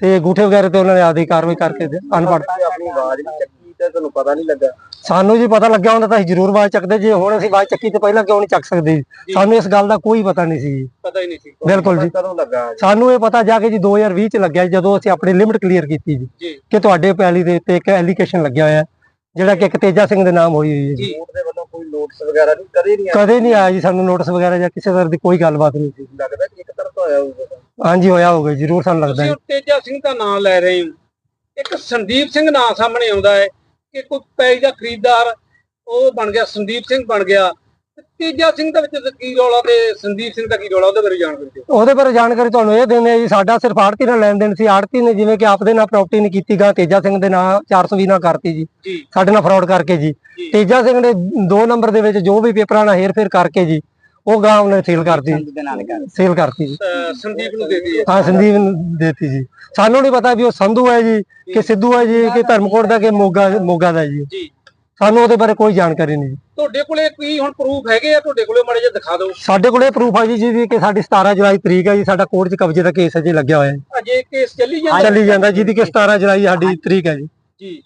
ਤੇ ਅੰਗੂਠੇ ਵਗੈਰਾ ਤੇ ਉਹਨਾਂ ਨੇ ਆਦੀ ਕਾਰਵਾਈ ਕਰਕੇ ਅਨਪੜ੍ਹ ਆਪਣੀ ਆਵਾਜ਼ ਨਹੀਂ ਚੱਕੀ ਤੇ ਤੁਹਾਨੂੰ ਪਤਾ ਨਹੀਂ ਲੱਗਾ। ਸਾਨੂੰ ਜੀ ਪਤਾ ਲੱਗਿਆ ਹੁੰਦਾ ਤਾਂ ਅਸੀਂ ਜ਼ਰੂਰ ਆਵਾਜ਼ ਚੱਕਦੇ ਜੇ ਹੁਣ ਅਸੀਂ ਆਵਾਜ਼ ਚੱਕੀ ਤੇ ਪਹਿਲਾਂ ਕਿਉਂ ਨਹੀਂ ਚੱਕ ਸਕਦੇ? ਸਾਨੂੰ ਇਸ ਗੱਲ ਦਾ ਕੋਈ ਪਤਾ ਨਹੀਂ ਸੀ। ਜੀ ਪਤਾ ਹੀ ਨਹੀਂ ਸੀ। ਬਿਲਕੁਲ ਜੀ। ਕਦੋਂ ਲੱਗਾ ਸਾਨੂੰ ਇਹ ਪਤਾ ਜਾ ਕੇ ਜੀ 2020 ਚ ਲੱਗਿਆ ਜਦੋਂ ਅਸੀਂ ਆਪਣੀ ਲਿਮਟ ਕਲੀਅਰ ਕੀਤੀ ਜੀ ਜੀ। ਕਿ ਤੁਹਾਡੇ ਪੈਲੀ ਦੇ ਉੱਤੇ ਇੱਕ ਐਲੀਗੇਸ਼ਨ ਲੱਗਿਆ ਹੋਇਆ। ਹੈ, ਜਿਹੜਾ ਕਿ ਇੱਕ ਤੇਜਾ ਸਿੰਘ ਦੇ ਨਾਮ ਹੋਈ ਹੋਈ ਹੈ ਜੀ। ਕੋਰਟ ਦੇ ਵੱਲੋਂ ਕੋਈ ਨੋਟਿਸ ਵਗੈਰਾ ਨਹੀਂ ਕਦੇ ਨਹੀਂ ਕਦੇ ਨਹੀਂ ਆਇਆ ਜੀ ਸਾਨੂੰ ਨੋਟਿਸ ਵਗੈਰਾ ਜਾਂ ਕਿਸੇ ਤਰ੍ਹਾਂ ਦੀ ਕੋਈ ਗੱਲਬਾਤ ਨਹੀਂ ਸੀ। ਲੱਗਦਾ ਕਿ ਇੱਕ ਤਰਫ ਹੋਇਆ ਹੋਊਗਾ ਹਾਂਜੀ ਹੋਇਆ ਹੋਊਗਾ ਜੀ, ਜ਼ਰੂਰ ਸਾਨੂੰ ਲੱਗਦਾ ਤੁਸੀਂ ਹੈ। ਉਹ ਤੇਜਾ ਸਿੰਘ ਦਾ ਨਾਮ ਲੈ ਰਹੇ ਹੋ। ਇੱਕ ਸੰਦੀਪ ਸਿੰਘ ਨਾਂ ਸਾਹਮਣੇ ਆਉਂਦਾ ਹੈ ਕਿ ਕੋਈ ਪੈਜ ਦਾ ਖਰੀਦਦਾਰ ਉਹ ਬਣ ਗਿਆ ਸੰਦੀਪ ਸਿੰਘ ਬਣ ਗਿਆ। ਤੇਜਾ ਸਿੰਘ ਦੇ ਵਿੱਚ ਕੀ ਰੌਲਾ ਤੇ ਸੰਦੀਪ ਸਿੰਘ ਦਾ ਕੀ ਰੌਲਾ ਉਹਦੇ ਬਾਰੇ ਜਾਣਕਾਰੀ ਦਿਓ। ਉਹਦੇ ਬਾਰੇ ਜਾਣਕਾਰੀ ਤੁਹਾਨੂੰ ਇਹ ਦਿੰਦੇ ਆ ਜੀ ਸਾਡਾ ਸਿਰਫ ਆੜਤੀ ਨਾਲ ਲੈਣ ਦੇਣ ਸੀ। ਆੜਤੀ ਨੇ ਜਿਵੇਂ ਕਿ ਆਪਦੇ ਨਾਲ ਪ੍ਰਾਪਰਟੀ ਨਹੀਂ ਕੀਤੀ ਗਾ ਤੇਜਾ ਸਿੰਘ ਦੇ ਨਾਂ 420 ਨਾਲ ਕਰਤੀ ਜੀ। ਸਾਡੇ ਨਾਲ ਫਰਾਡ ਕਰਕੇ ਜੀ। ਤੇਜਾ ਸਿੰਘ ਨੇ 2 ਨੰਬਰ ਦੇ ਵਿੱਚ ਜੋ ਵੀ ਪੇਪਰਾਂ ਨਾਲ ਹੇਰ-ਫੇਰ ਕਰਕੇ ਜੀ ਉਹ ਗਾਂ ਉਹਨੇ ਸੇਲ ਕਰਤੀ ਸੇਲ ਕਰਤੀ। ਜੀ। ਸੰਦੀਪ ਨੂੰ ਦੇ ਦਈਏ ਹਾਂ। ਸੰਦੀਪ ਨੂੰ ਦੇਤੀ ਜੀ। ਸਾਨੂੰ ਨਹੀਂ ਪਤਾ ਵੀ ਉਹ ਸੰਧੂ ਹੈ ਜੀ ਕਿ ਸਿੱਧੂ ਹੈ ਜੀ ਕਿ ਧਰਮਕੋਟ ਦਾ ਕਿ ਮੋਗਾ ਮੋਗਾ ਦਾ ਜੀ। ਜੀ। ਸਾਨੂੰ ਉਹਦੇ ਬਾਰੇ ਕੋਈ ਜਾਣਕਾਰੀ ਨਹੀਂ ਜੀ। ਤੁਹਾਡੇ ਕੋਲੇ ਕੀ ਹੁਣ ਪ੍ਰੂਫ ਹੈਗੇ ਆ? ਤੁਹਾਡੇ ਕੋਲੇ ਮਾੜੇ ਜਿਹਾ ਦਿਖਾ ਦਿਓ। ਸਾਡੇ ਕੋਲ ਪ੍ਰੂਫ ਹੈ ਜੀ ਜਿਹਦੀ ਕਿ ਸਾਡੀ 17 ਜੁਲਾਈ ਤਰੀਕ ਹੈ ਜੀ ਸਾਡਾ ਕੋਰਟ 'ਚ ਕਬਜ਼ੇ ਦਾ ਕੇਸ ਅਜੇ ਲੱਗਿਆ ਹੋਇਆ ਹੈ ਅਜੇ ਕੇਸ ਚੱਲੀ ਜਾਂਦਾ ਚੱਲੀ ਜਾਂਦਾ ਜਿਹਦੀ ਕਿ 17 ਜੁਲਾਈ ਸਾਡੀ ਤਰੀਕ ਹੈ ਜੀ। ਜੀ।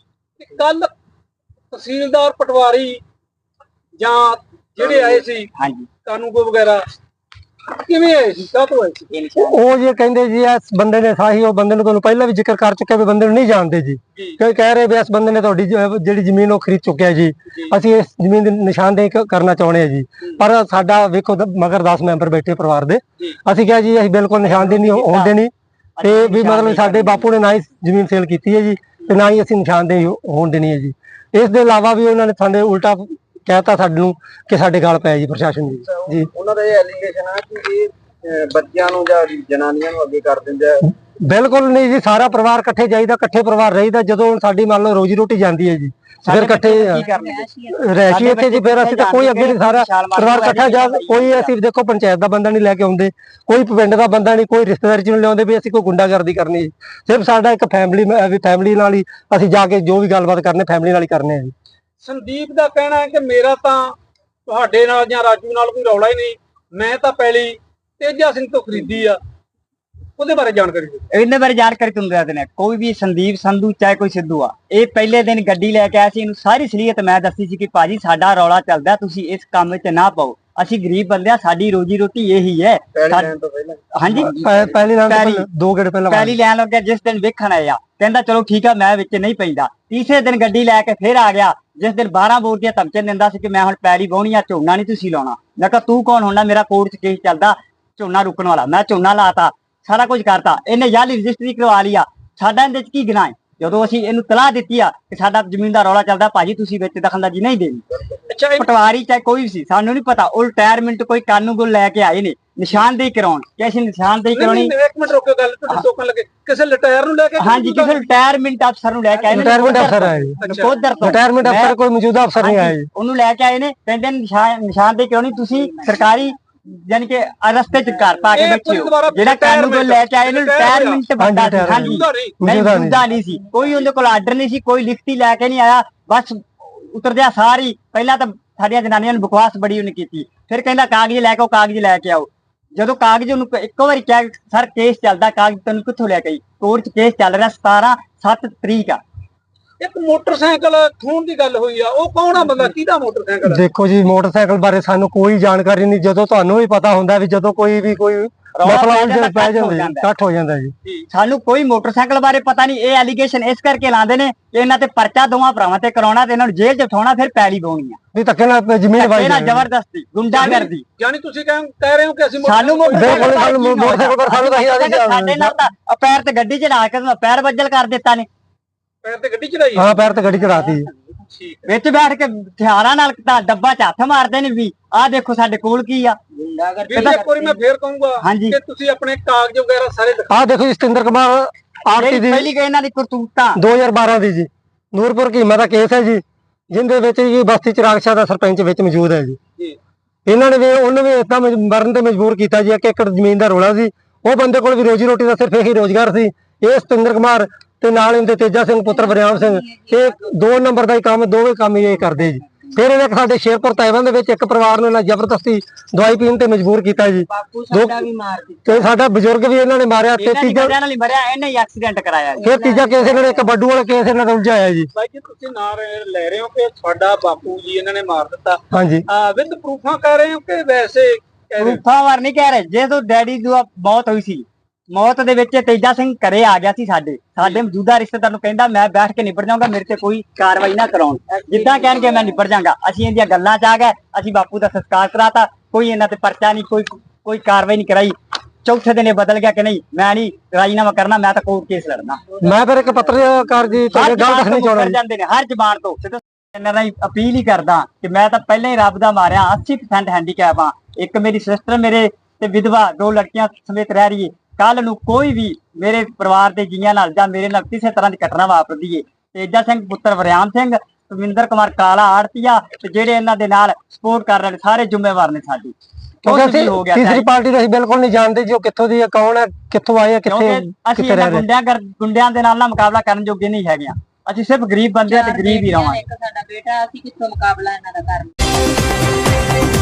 ਕੱਲ ਤਹਿਸੀਲਦਾਰ ਪਟਵਾਰੀ ਜਾਂ ਜਿਹੜੇ ਆਏ ਸੀ ਹਾਂਜੀ। ਕਾਨੂੰਗੋ ਵਗੈਰਾ ਕਿਵੇਂ ਆਏ ਸੀ ਕਾਹ ਤੋਂ ਆਏ ਸੀ ਉਹ ਜੇ ਕਹਿੰਦੇ ਜੀ ਇਸ ਬੰਦੇ ਨੇ ਸਾਹੀ ਉਹ ਬੰਦੇ ਨੂੰ ਤੁਹਾਨੂੰ ਪਹਿਲਾਂ ਵੀ ਜ਼ਿਕਰ ਕਰ ਚੁੱਕਿਆ ਵੀ ਬੰਦੇ ਨੂੰ ਨਹੀਂ ਜਾਣਦੇ ਜੀ। ਜੀ। ਕਈ ਕਹਿ ਰਹੇ ਵੀ ਇਸ ਬੰਦੇ ਨੇ ਤੁਹਾਡੀ ਜ- ਜਿਹੜੀ ਜ਼ਮੀਨ ਉਹ ਖਰੀਦ ਚੁੱਕਿਆ ਜੀ। ਜੀ। ਅਸੀਂ ਇਸ ਜ਼ਮੀਨ ਦੀ ਨਿਸ਼ਾਨਦੇਹੀ ਕ- ਕਰਨਾ ਚਾਹੁੰਦੇ ਆ ਜੀ। ਪਰ ਸਾਡਾ ਵੇਖੋ ਦ- ਮਗਰ 10 ਮੈਂਬਰ ਬੈਠੇ ਪਰਿਵਾਰ ਦੇ। ਜੀ। ਅਸੀਂ ਕਿਹਾ ਜੀ ਅਸੀਂ ਬਿਲਕੁਲ ਨਿਸ਼ਾਨਦੇਹੀ ਨਹੀਂ ਹੋਣ ਦੇਣੀ ਤੇ ਵੀ ਮਤਲਬ ਸਾਡੇ ਬਾਪੂ ਨੇ ਨਾ ਹੀ ਜ਼ਮੀਨ ਸੇਲ ਕੀਤੀ ਹੈ ਜੀ ਤੇ ਨਾ ਹੀ ਅਸੀਂ ਨਿਸ਼ਾਨਦੇਹੀ ਹੋ- ਹੋਣ ਦੇਣੀ ਹੈ ਜੀ। ਇਸ ਦੇ ਇਲਾਵਾ ਵੀ ਉਹਨਾਂ ਨੇ ਸਾਡੇ ਉਲਟਾ ਕਹਿਤਾ ਸਾਨੂੰ ਕਿ ਸਾਡੇ ਗਲ ਪੈ ਜੀ ਪ੍ਰਸ਼ਾਸਨ ਜੀ ਜੀ। ਉਹਨਾਂ ਦਾ ਇਹ ਐਲੀਗੇਸ਼ਨ ਹੈ ਕਿ ਇਹ ਅਹ, ਬੱਚਿਆਂ ਨੂੰ ਜਾਂ ਜਨਾਨੀਆਂ ਨੂੰ ਅੱਗੇ ਕਰ ਦਿੰਦੇ ਆ ਬਿਲਕੁਲ ਨਹੀਂ ਜੀ ਸਾਰਾ ਪਰਿਵਾਰ ਇਕੱਠੇ ਜਾਈਦਾ ਇਕੱਠੇ ਪਰਿਵਾਰ ਰਹੀਦਾ ਜਦੋਂ ਸਾਡੀ ਮੰਨ ਲਓ ਰੋਜੀ ਰੋਟੀ ਜਾਂਦੀ ਹੈ ਜੀ। ਫਿਰ ਇਕੱਠੇ ਰਹਿਸ਼ੀ ਇੱਥੇ ਜੀ ਫਿਰ ਅਸੀਂ ਤਾਂ ਕੋਈ ਅੱਗੇ ਨਹੀਂ ਸਾਰਾ ਪਰਿਵਾਰ ਇਕੱਠਾ ਜਾ ਕੋਈ ਅਸੀਂ ਦੇਖੋ ਪੰਚਾਇਤ ਦਾ ਬੰਦਾ ਨਹੀਂ ਲੈ ਕੇ ਆਉਂਦੇ ਕੋਈ ਪਿੰਡ ਦਾ ਬੰਦਾ ਨਹੀਂ ਕੋਈ ਰਿਸ਼ਤੇਦਾਰੀ ਚ ਨਹੀਂ ਲਿਆਉਂਦੇ ਵੀ ਅਸੀਂ ਕੋਈ ਗੁੰਡਾਗਰਦੀ ਕਰਨੀ ਹੈ ਸਿਰਫ ਸਾਡਾ ਇੱਕ ਫੈਮਿਲੀ ਵੀ ਫੈਮਿਲੀ ਨਾਲ ਹੀ ਅਸੀਂ ਜਾ ਕੇ ਜੋ ਵੀ ਗੱਲਬਾਤ ਕਰਨੇ ਫੈਮਿਲੀ ਨਾਲ ਹੀ ਕਰਨੇ ਆ ਜੀ। ਸੰਦੀਪ ਦਾ ਕਹਿਣਾ ਹੈ ਕਿ ਮੇਰਾ ਤਾਂ ਤੁਹਾਡੇ ਨਾਲ ਜਾਂ ਰਾਜੂ ਨਾਲ ਕੋਈ ਰੌਲਾ ਹੀ ਨਹੀਂ। ਮੈਂ ਤਾਂ ਪਹਿਲੀ ਤੇਜਾ ਸਿੰਘ ਤੋਂ ਖਰੀਦੀ ਆ। ਉਹਦੇ ਬਾਰੇ ਜਾਣਕਾਰੀ ਦਿਓ। ਇਹਨੇ ਬਾਰੇ ਜਾਣਕਾਰੀ ਤੁਹਾਨੂੰ ਦੱਸ ਦਿੰਦੇ ਕੋਈ ਵੀ ਸੰਦੀਪ, ਸੰਧੂ, ਚਾਹੇ ਕੋਈ ਸਿੱਧੂ ਆ, ਇਹ ਪਹਿਲੇ ਦਿਨ ਗੱਡੀ ਲੈ ਕੇ ਆਇਆ ਸੀ। ਇਹਨੂੰ ਸਾਰੀ ਸਲੀਅਤ ਮੈਂ ਦੱਸੀ ਸੀ ਕਿ ਭਾਜੀ, ਸਾਡਾ ਰੌਲਾ ਚੱਲਦਾ, ਤੁਸੀਂ ਇਸ ਕੰਮ ਚ ਨਾ ਪਾਓ ਅਸੀਂ ਗਰੀਬ ਬੰਦੇ ਆ ਸਾਡੀ ਰੋਜੀ ਰੋਟੀ ਇਹੀ ਹੈ। ਸਾ- ਹਾਂਜੀ? ਪਹਿ- ਪਹਿਲੀ ਨਾਲ ਤਾਂ ਪਹਿਲੀ- ਪਹਿਲਾਂ- ਦੋ ਗੇੜ ਪਹਿਲਾਂ ਪਹਿਲੀ ਲੈਣ ਲੱਗਿਆ ਜਿਸ ਦਿਨ ਵੇਖਣ ਆਇਆ ਕਹਿੰਦਾ ਚਲੋ ਠੀਕ ਆ ਮੈਂ ਵਿੱਚ ਨਹੀਂ ਪੈਂਦਾ। ਤੀਸਰੇ ਦਿਨ ਗੱਡੀ ਲੈ ਕੇ ਫਿਰ ਆ ਗਿਆ ਜਿਸ ਦਿਨ 12 ਬੋਰ ਦੀਆਂ ਧਮਕੀਆਂ ਦਿੰਦਾ ਸੀ ਕਿ ਮੈਂ ਹੁਣ ਪੈਲੀ ਵਾਹੁਣੀ ਆ ਝੋਨਾ ਨਹੀਂ ਤੁਸੀਂ ਲਾਉਣਾ। ਮੈਂ ਕਿਹਾ ਤੂੰ ਕੌਣ ਹੁੰਦਾ? ਮੇਰਾ ਕੋਰਟ 'ਚ ਕੇਸ ਚੱਲਦਾ ਝੋਨਾ ਰੁਕਣ ਵਾਲਾ। ਮੈਂ ਝੋਨਾ ਲਾਤਾ ਸਾਰਾ ਕੁਝ ਕਰਤਾ। ਇਹਨੇ ਯਾਲੀ ਰਜਿਸਟਰੀ ਕਰਵਾ ਲਿਆ ਸਾਡਾ ਇਹਦੇ 'ਚ ਕੀ ਗੁਨਾਹ ਹੈ? ਜਦੋਂ ਅਸੀਂ ਇਹਨੂੰ ਤਲਾਹ ਦਿੱਤੀ ਆ ਕਿ ਸਾਡਾ ਜ਼ਮੀਨ ਦਾ ਰੌਲਾ ਚੱਲਦਾ ਭਾਜੀ ਤੁਸੀਂ ਵਿੱਚ ਦਖਲਅੰਦਾਜ਼ੀ ਨਹੀਂ ਦੇਣੀ। ਅੱਛਾ ਇਹ ਪਟਵਾਰੀ ਚਾਹੇ ਕੋਈ ਵੀ ਸੀ ਸਾਨੂੰ ਨਹੀਂ ਪਤਾ ਉਹ ਰਿਟਾਇਰਮੈਂਟ ਕੋਈ ਕਾਨੂੰਗੋ ਲੈ ਕੇ ਆਏ ਨੇ ਨਿਸ਼ਾਨਦੇਹੀ ਕਰਾਉਣ। ਕਿ ਅਸੀਂ ਨਿਸ਼ਾਨਦੇਹੀ ਨਹੀਂ, ਕਰਾਉਣੀ? ਨਹੀਂ, ਇੱਕ ਮਿੰਟ ਰੁਕਿਓ ਗੱਲ ਤੁਹਾਡੇ ਟੋਕਣ ਲੱਗੇ। ਕਿਸੇ ਲਟਾਇਰ ਨੂੰ ਲੈ ਕੇ ਹਾਂਜੀ ਕਿਸੇ ਰਿਟਾਇਰਮੈਂਟ ਅਫਸਰ ਨੂੰ ਲੈ ਕੇ ਆਏ ਨੇ ਰਿਟਾਇਰਮੈਂਟ ਅਫਸਰ ਆਏ। ਜੀ। ਨਕੋਦਰ ਤੋਂ ਰਿਟਾਇਰਮੈਂਟ ਅਫਸਰ ਕੋਈ ਮੌਜੂਦਾ ਅਫਸਰ ਨਹੀਂ ਆਇਆ ਜੀ। ਉਹਨੂੰ ਲੈ ਕੇ ਆਏ ਨੇ ਕਹਿੰਦੇ ਨਿਸ਼ਾਨ ਨਿਸ਼ਾਨਦੇਹੀ ਕਰਾਉਣੀ ਤੁਸੀਂ ਸਰਕਾਰੀ ਯਾਨੀ ਕਿ ਰਸਤੇ ਚ ਘਰ ਪਾ ਕੇ ਬੈਠੇ ਕੋਈ ਹੋ। ਜਿਹੜਾ ਕਾਨੂੰਨ ਤੋਂ ਲੈ ਕੇ ਆਏ ਨੇ ਰਿਟਾਇਰ ਰਿਟਾਇਰਮੈਂਟ ਬੰਦਾ ਹਾਂਜੀ ਨਹੀਂ। ਮੌਜੂਦਾ ਨਹੀਂ। ਸੀ। ਕੋਈ ਉਹਦੇ ਕੋਲ ਆਰਡਰ ਨਹੀਂ ਸੀ ਕੋਈ ਲਿਖਤੀ ਲੈ ਕੇ ਨਹੀਂ ਆਇਆ। ਬਸ ਉਤਰਦਿਆ ਸਾਰੀ ਪਹਿਲਾਂ ਤਾਂ ਸਾਡੀਆਂ ਜਨਾਨੀਆਂ ਨੂੰ ਬਕਵਾਸ ਬੜੀ ਉਹਨੇ ਕੀਤੀ। ਫਿਰ ਕਹਿੰਦਾ ਕਾਗਜ਼ ਲੈ ਕੇ ਆਓ ਕਾਗਜ਼ ਲੈ ਕੇ ਆਓ। ਜਦੋਂ ਕਾਗਜ਼ ਉਹਨੂੰ ਇੱਕੋ ਵਾਰੀ ਕਿਹਾ ਸਰ ਕੇਸ ਚੱਲਦਾ ਕਾਗਜ਼ ਤੈਨੂੰ ਕਿੱਥੋਂ ਲੈ ਕੇ ਆਈ? ਕੋਰਟ 'ਚ ਕੇਸ ਚੱਲ ਰਿਹਾ 17 7 ਤਰੀਕ ਆ। ਇੱਕ ਮੋਟਰਸਾਈਕਲ ਖੋਣ ਦੀ ਗੱਲ ਹੋਈ ਆ ਉਹ ਕੌਣ ਆ ਬੰਦਾ? ਕਿਹਦਾ ਮੋਟਰਸਾਈਕਲ ਆ? ਦੇਖੋ ਜੀ ਮੋਟਰਸਾਈਕਲ ਬਾਰੇ ਸਾਨੂੰ ਕੋਈ ਜਾਣਕਾਰੀ ਨਹੀਂ ਜਦੋਂ ਤੁਹਾਨੂੰ ਵੀ ਪਤਾ ਹੁੰਦਾ ਵੀ ਜਦੋਂ ਕੋਈ ਵੀ ਕੋਈ ਮਸਲਾ ਪੈ ਉਲਝ ਜਾਂਦਾ, ਪੈ ਇਕੱਠ ਹੋ ਜਾਂਦਾ ਜੀ। ਇਕੱਠ ਹੋ ਜਾਂਦਾ ਜੀ। ਸਾਨੂੰ ਕੋਈ ਮੋਟਰਸਾਈਕਲ ਬਾਰੇ ਪਤਾ ਨਹੀਂ ਇਹ ਐਲੀਗੇਸ਼ਨ ਇਸ ਕਰਕੇ ਲਾਉਂਦੇ ਨੇ ਕਿ ਇਹਨਾਂ ਤੇ ਪਰਚਾ ਦੋਵਾਂ ਭਰਾਵਾਂ ਤੇ ਕਰਾਉਣਾ ਤੇ ਇਹਨਾਂ ਨੂੰ ਜੇਲ੍ਹ 'ਚ ਉਠਾਉਣਾ ਫਿਰ ਪੈਲੀ ਪਾਉਣੀ ਆ। ਵੀ ਧੱਕੇ ਨਾਲ ਜ਼ਮੀਨ ਵਾਈ ਇਹਨਾਂ ਜ਼ਬਰਦਸਤੀ ਗੁੰਡਾਗਰਦੀ। ਯਾਨੀ ਤੁਸੀਂ ਕਹਿ ਕਹਿ ਰਹੇ ਹੋ ਕਿ ਅਸੀਂ ਸਾਨੂੰ ਮੋਟਰਸਾਈਕਲ- ਬਿਲਕੁਲ ਸਾਨੂੰ ਮੋਟਰਸਾਈਕਲ ਸਾਨੂੰ ਤਾਂ ਆਦੀ ਸਾਡੇ ਨਾਲ ਤਾਂ ਪੈਰ ਤੇ ਗੱਡੀ ਚੜਾ ਕੇ ਤਾਂ ਪੈਰ ਵੱਜਲ ਕਰ ਦਿੱਤਾ ਨੇ। ਪੈਰ ਤੇ ਗੱਡੀ ਚੜਾਈ? ਹਾਂ ਪੈਰ ਤੇ ਗੱਡੀ ਚੜਾਤੀ। ਠੀਕ ਵਿੱਚ ਬੈਠ ਕੇ ਹਥਿਆਰਾਂ ਨਾਲ ਤਾਂ ਡੱਬਾ 'ਚ ਹੱਥ ਮਾਰਦੇ ਨੇ ਵੀ ਆਹ ਦੇਖੋ ਸਾਡੇ ਕੋਲ ਕੀ ਆ। ਵੀ ਇੱਕ ਵਾਰੀ ਮੈਂ ਫੇਰ ਕਹੂੰਗਾ। ਕਿ ਤੁਸੀਂ ਆਪਣੇ ਕਾਗਜ਼ ਵਗੈਰਾ ਸਾਰੇ ਦਿਖਾ ਆਹ ਦੇਖੋ ਜੀ ਸਤਿੰਦਰ ਕੁਮਾਰ ਆਰਤੀ ਦੀ। ਪਹਿਲੀ ਗਏ ਇਹਨਾਂ ਦੀ ਕਰਤੂਤਾਂ 2012 ਦੀ ਜੀ। ਨੂਰਪੁਰ ਕੀਮਾ ਦਾ ਕੇਸ ਹੈ ਜੀ ਜਿੰਦੇ ਵਿੱਚ ਜੀ ਬਸਤੀ ਚਿਰਾਗਸ਼ਾ ਦਾ ਸਰਪੰਚ ਵਿੱਚ ਮੌਜੂਦ ਹੈ ਜੀ। ਜੀ। ਇਹਨਾਂ ਨੇ ਵੀ ਉਹਨੇ ਵੀ ਇਦਾਂ ਮਰਨ ਤੇ ਮਜਬੂਰ ਕੀਤਾ ਜੀ ਇੱਕ ਏਕੜ ਜ਼ਮੀਨ ਦਾ ਰੋਲਾ ਸੀ। ਉਹ ਬੰਦੇ ਕੋਲ ਵੀ ਰੋਜੀ ਰੋਟੀ ਦਾ ਸਿਰਫ ਇਹੀ ਰੋਜ਼ਗਾਰ ਸੀ। ਇਹ ਸਤਿੰਦਰ ਕੁਮਾਰ ਤੇ ਨਾਲ ਇਹਦੇ ਤੇਜਾ ਸਿੰਘ ਪੁੱਤਰ ਬਰਿਆਮ ਸਿੰਘ। ਇਹ ਦੋ ਨੰਬਰ ਦਾ ਹੀ ਕੰਮ ਦੋਵੇਂ ਕੰਮ ਹੀ ਇਹ ਕਰਦੇ ਜੀ। ਫਿਰ ਇਹਨੇ ਸਾਡੇ ਸ਼ੇਰਪੁਰ ਤਾਇਵਾਨ ਦੇ ਵਿੱਚ ਇੱਕ ਪਰਿਵਾਰ ਨੂੰ ਇਹਨਾਂ ਜ਼ਬਰਦਸਤੀ ਦਵਾਈ ਪੀਣ ਤੇ ਮਜਬੂਰ ਕੀਤਾ ਜੀ। ਬਾਪੂ ਸਾਡਾ ਵੀ ਮਾਰ ਤੇ ਸਾਡਾ ਬਜ਼ੁਰਗ ਵੀ ਇਹਨਾਂ ਨੇ ਮਾਰਿਆ ਤੇ ਇਹਨਾਂ ਤੀਜਾ ਨਾਲ ਹੀ ਮਰਿਆ ਇਹਨੇ ਐਕਸੀਡੈਂਟ ਕਰਾਇਆ ਜੀ। ਫਿਰ ਤੀਜਾ ਕੇਸ ਇਹਨਾਂ ਨੇ ਇੱਕ ਬੱਡੂ ਵਾਲਾ ਕੇਸ ਇਹਨਾਂ ਦਾ ਉਲਝਾਇਆ ਜੀ। ਬਾਈ ਜੀ ਤੁਸੀਂ ਨਾਂ ਲੈ- ਲੈ ਰਹੇ ਹੋ ਕਿ ਤੁਹਾਡਾ ਬਾਪੂ ਜੀ ਇਹਨਾਂ ਨੇ ਮਾਰ ਦਿੱਤਾ? ਹਾਂਜੀ। ਆ ਵਿਦ ਪ੍ਰੂਫਾਂ ਕਹਿ ਰਹੇ ਹੋ ਕਿ ਵੈਸੇ ਕਹਿ ਰਹੇ ਹੋ? ਰੂਫਾਂ ਵਾਰ ਨਹੀਂ ਕਹਿ ਰਹੇ ਜਦੋਂ ਡੈਡੀ ਦੀ ਮੌਤ ਹੋਈ ਸੀ। ਮੌਤ ਦੇ ਵਿੱਚ ਤੇਜਾ ਸਿੰਘ ਘਰੇ ਆ ਗਿਆ ਸੀ ਸਾਡੇ। ਸਾਡੇ ਮੌਜੂਦਾ ਰਿਸ਼ਤੇਦਾਰ ਨੂੰ ਕਹਿੰਦਾ ਮੈਂ ਬੈਠ ਕੇ ਨਿਬੜ ਜਾਊਂਗਾ ਮੇਰੇ ਤੇ ਕੋਈ ਕਾਰਵਾਈ ਨਾ ਕਰਾਉਣ। ਜਿੱਦਾਂ ਕਹਿਣਗੇ ਮੈਂ ਨਿਬੜ ਜਾਊਂਗਾ। ਅਸੀਂ ਇਹਦੀਆਂ ਗੱਲਾਂ ਚ ਆ ਗਏ। ਅਸੀਂ ਬਾਪੂ ਦਾ ਸੰਸਕਾਰ ਕਰਾਤਾ। ਕੋਈ ਇਹਨਾਂ ਤੇ ਪਰਚਾ ਨਹੀਂ ਕੋਈ ਕੋਈ ਕਾਰਵਾਈ ਨਹੀਂ ਕਰਾਈ। ਚੌਥੇ ਦਿਨ ਬਦਲ ਗਿਆ ਕਿ ਨਹੀਂ ਮੈਂ ਨਹੀਂ ਰਾਜੀਨਾਮਾ ਕਰਨਾ ਮੈਂ ਤਾਂ ਕੋਰਟ ਕੇਸ ਲੜਨਾ। ਮੈਂ ਫਿਰ ਇੱਕ ਪੱਤਰਕਾਰ ਜੀ ਤੁਹਾਡੇ ਗੱਲ ਦੱਸਣੀ ਚਾਹੁੰਦਾ ਜਾਂਦੇ ਨੇ ਹਰ ਜ਼ਬਾਨ ਤੋਂ। ਸਿੱਧਾ ਇਹਨਾਂ ਹੀ ਅਪੀਲ ਹੀ ਕਰਦਾ ਕਿ ਮੈਂ ਤਾਂ ਪਹਿਲਾਂ ਹੀ ਰੱਬ ਦਾ ਮਾਰਿਆ 80% ਹੈਂਡੀਕੈਪ ਆ। ਇੱਕ ਮੇਰੀ ਸਿਸਟਰ ਮੇਰੇ ਤੇ ਵਿਧਵਾ ਦੋ ਲੜਕੀਆਂ ਸਮੇਤ ਰਹਿ ਰਹੀ ਏ ਕੱਲ ਨੂੰ ਕੋਈ ਵੀ ਮੇਰੇ ਪਰਿਵਾਰ ਦੇ ਜੀਆਂ ਨਾਲ ਜਾਂ ਮੇਰੇ ਨਾਲ ਕਿਸੇ ਤਰ੍ਹਾਂ ਦੀ ਘਟਨਾ ਵਾਪਰਦੀ ਏ। ਤੇਜਾ ਸਿੰਘ ਪੁੱਤਰ ਵਰਿਆਮ ਸਿੰਘ ਸੁਵਿੰਦਰ ਕੁਮਾਰ ਕਾਲਾ ਆੜਤੀਆ ਤੇ ਜਿਹੜੇ ਇਹਨਾਂ ਦੇ ਨਾਲ ਸਪੋਰਟ ਕਰ ਰਹੇ ਨੇ ਸਾਰੇ ਜ਼ਿੰਮੇਵਾਰ ਨੇ ਸਾਡੀ। ਕਿਉਂਕਿ ਹੋ ਗਿਆ ਤੀਸਰੀ। ਪਾਰਟੀ ਨੂੰ ਅਸੀਂ ਬਿਲਕੁਲ ਨਹੀਂ ਜਾਣਦੇ ਜੀ ਉਹ ਕਿੱਥੋਂ ਦੀ ਹੈ ਕੌਣ ਹੈ ਕਿੱਥੋਂ ਆਏ ਆ ਕਿਉਂਕਿ ਕਿੱਥੇ ਅਸੀਂ ਕਿੱਥੇ ਇਹਨਾਂ ਰਹਿ? ਰਹੇ ਗੁੰਡਿਆਂ ਕਰ ਗੁੰਡਿਆਂ ਦੇ ਨਾਲ ਨਾ ਮੁਕਾਬਲਾ ਕਰਨ ਜੋਗੇ ਨਹੀਂ ਹੈਗੇ ਅਸੀਂ ਸਿਰਫ ਗਰੀਬ ਬੰਦੇ ਆ ਤੇ ਗਰੀਬ ਹੀ ਇੱਕ ਸਾਡਾ ਬੇਟਾ ਅਸੀਂ ਕਿੱਥੋਂ ਮੁਕਾਬਲਾ ਇਹਨਾਂ ਦਾ ਕਰਾਂ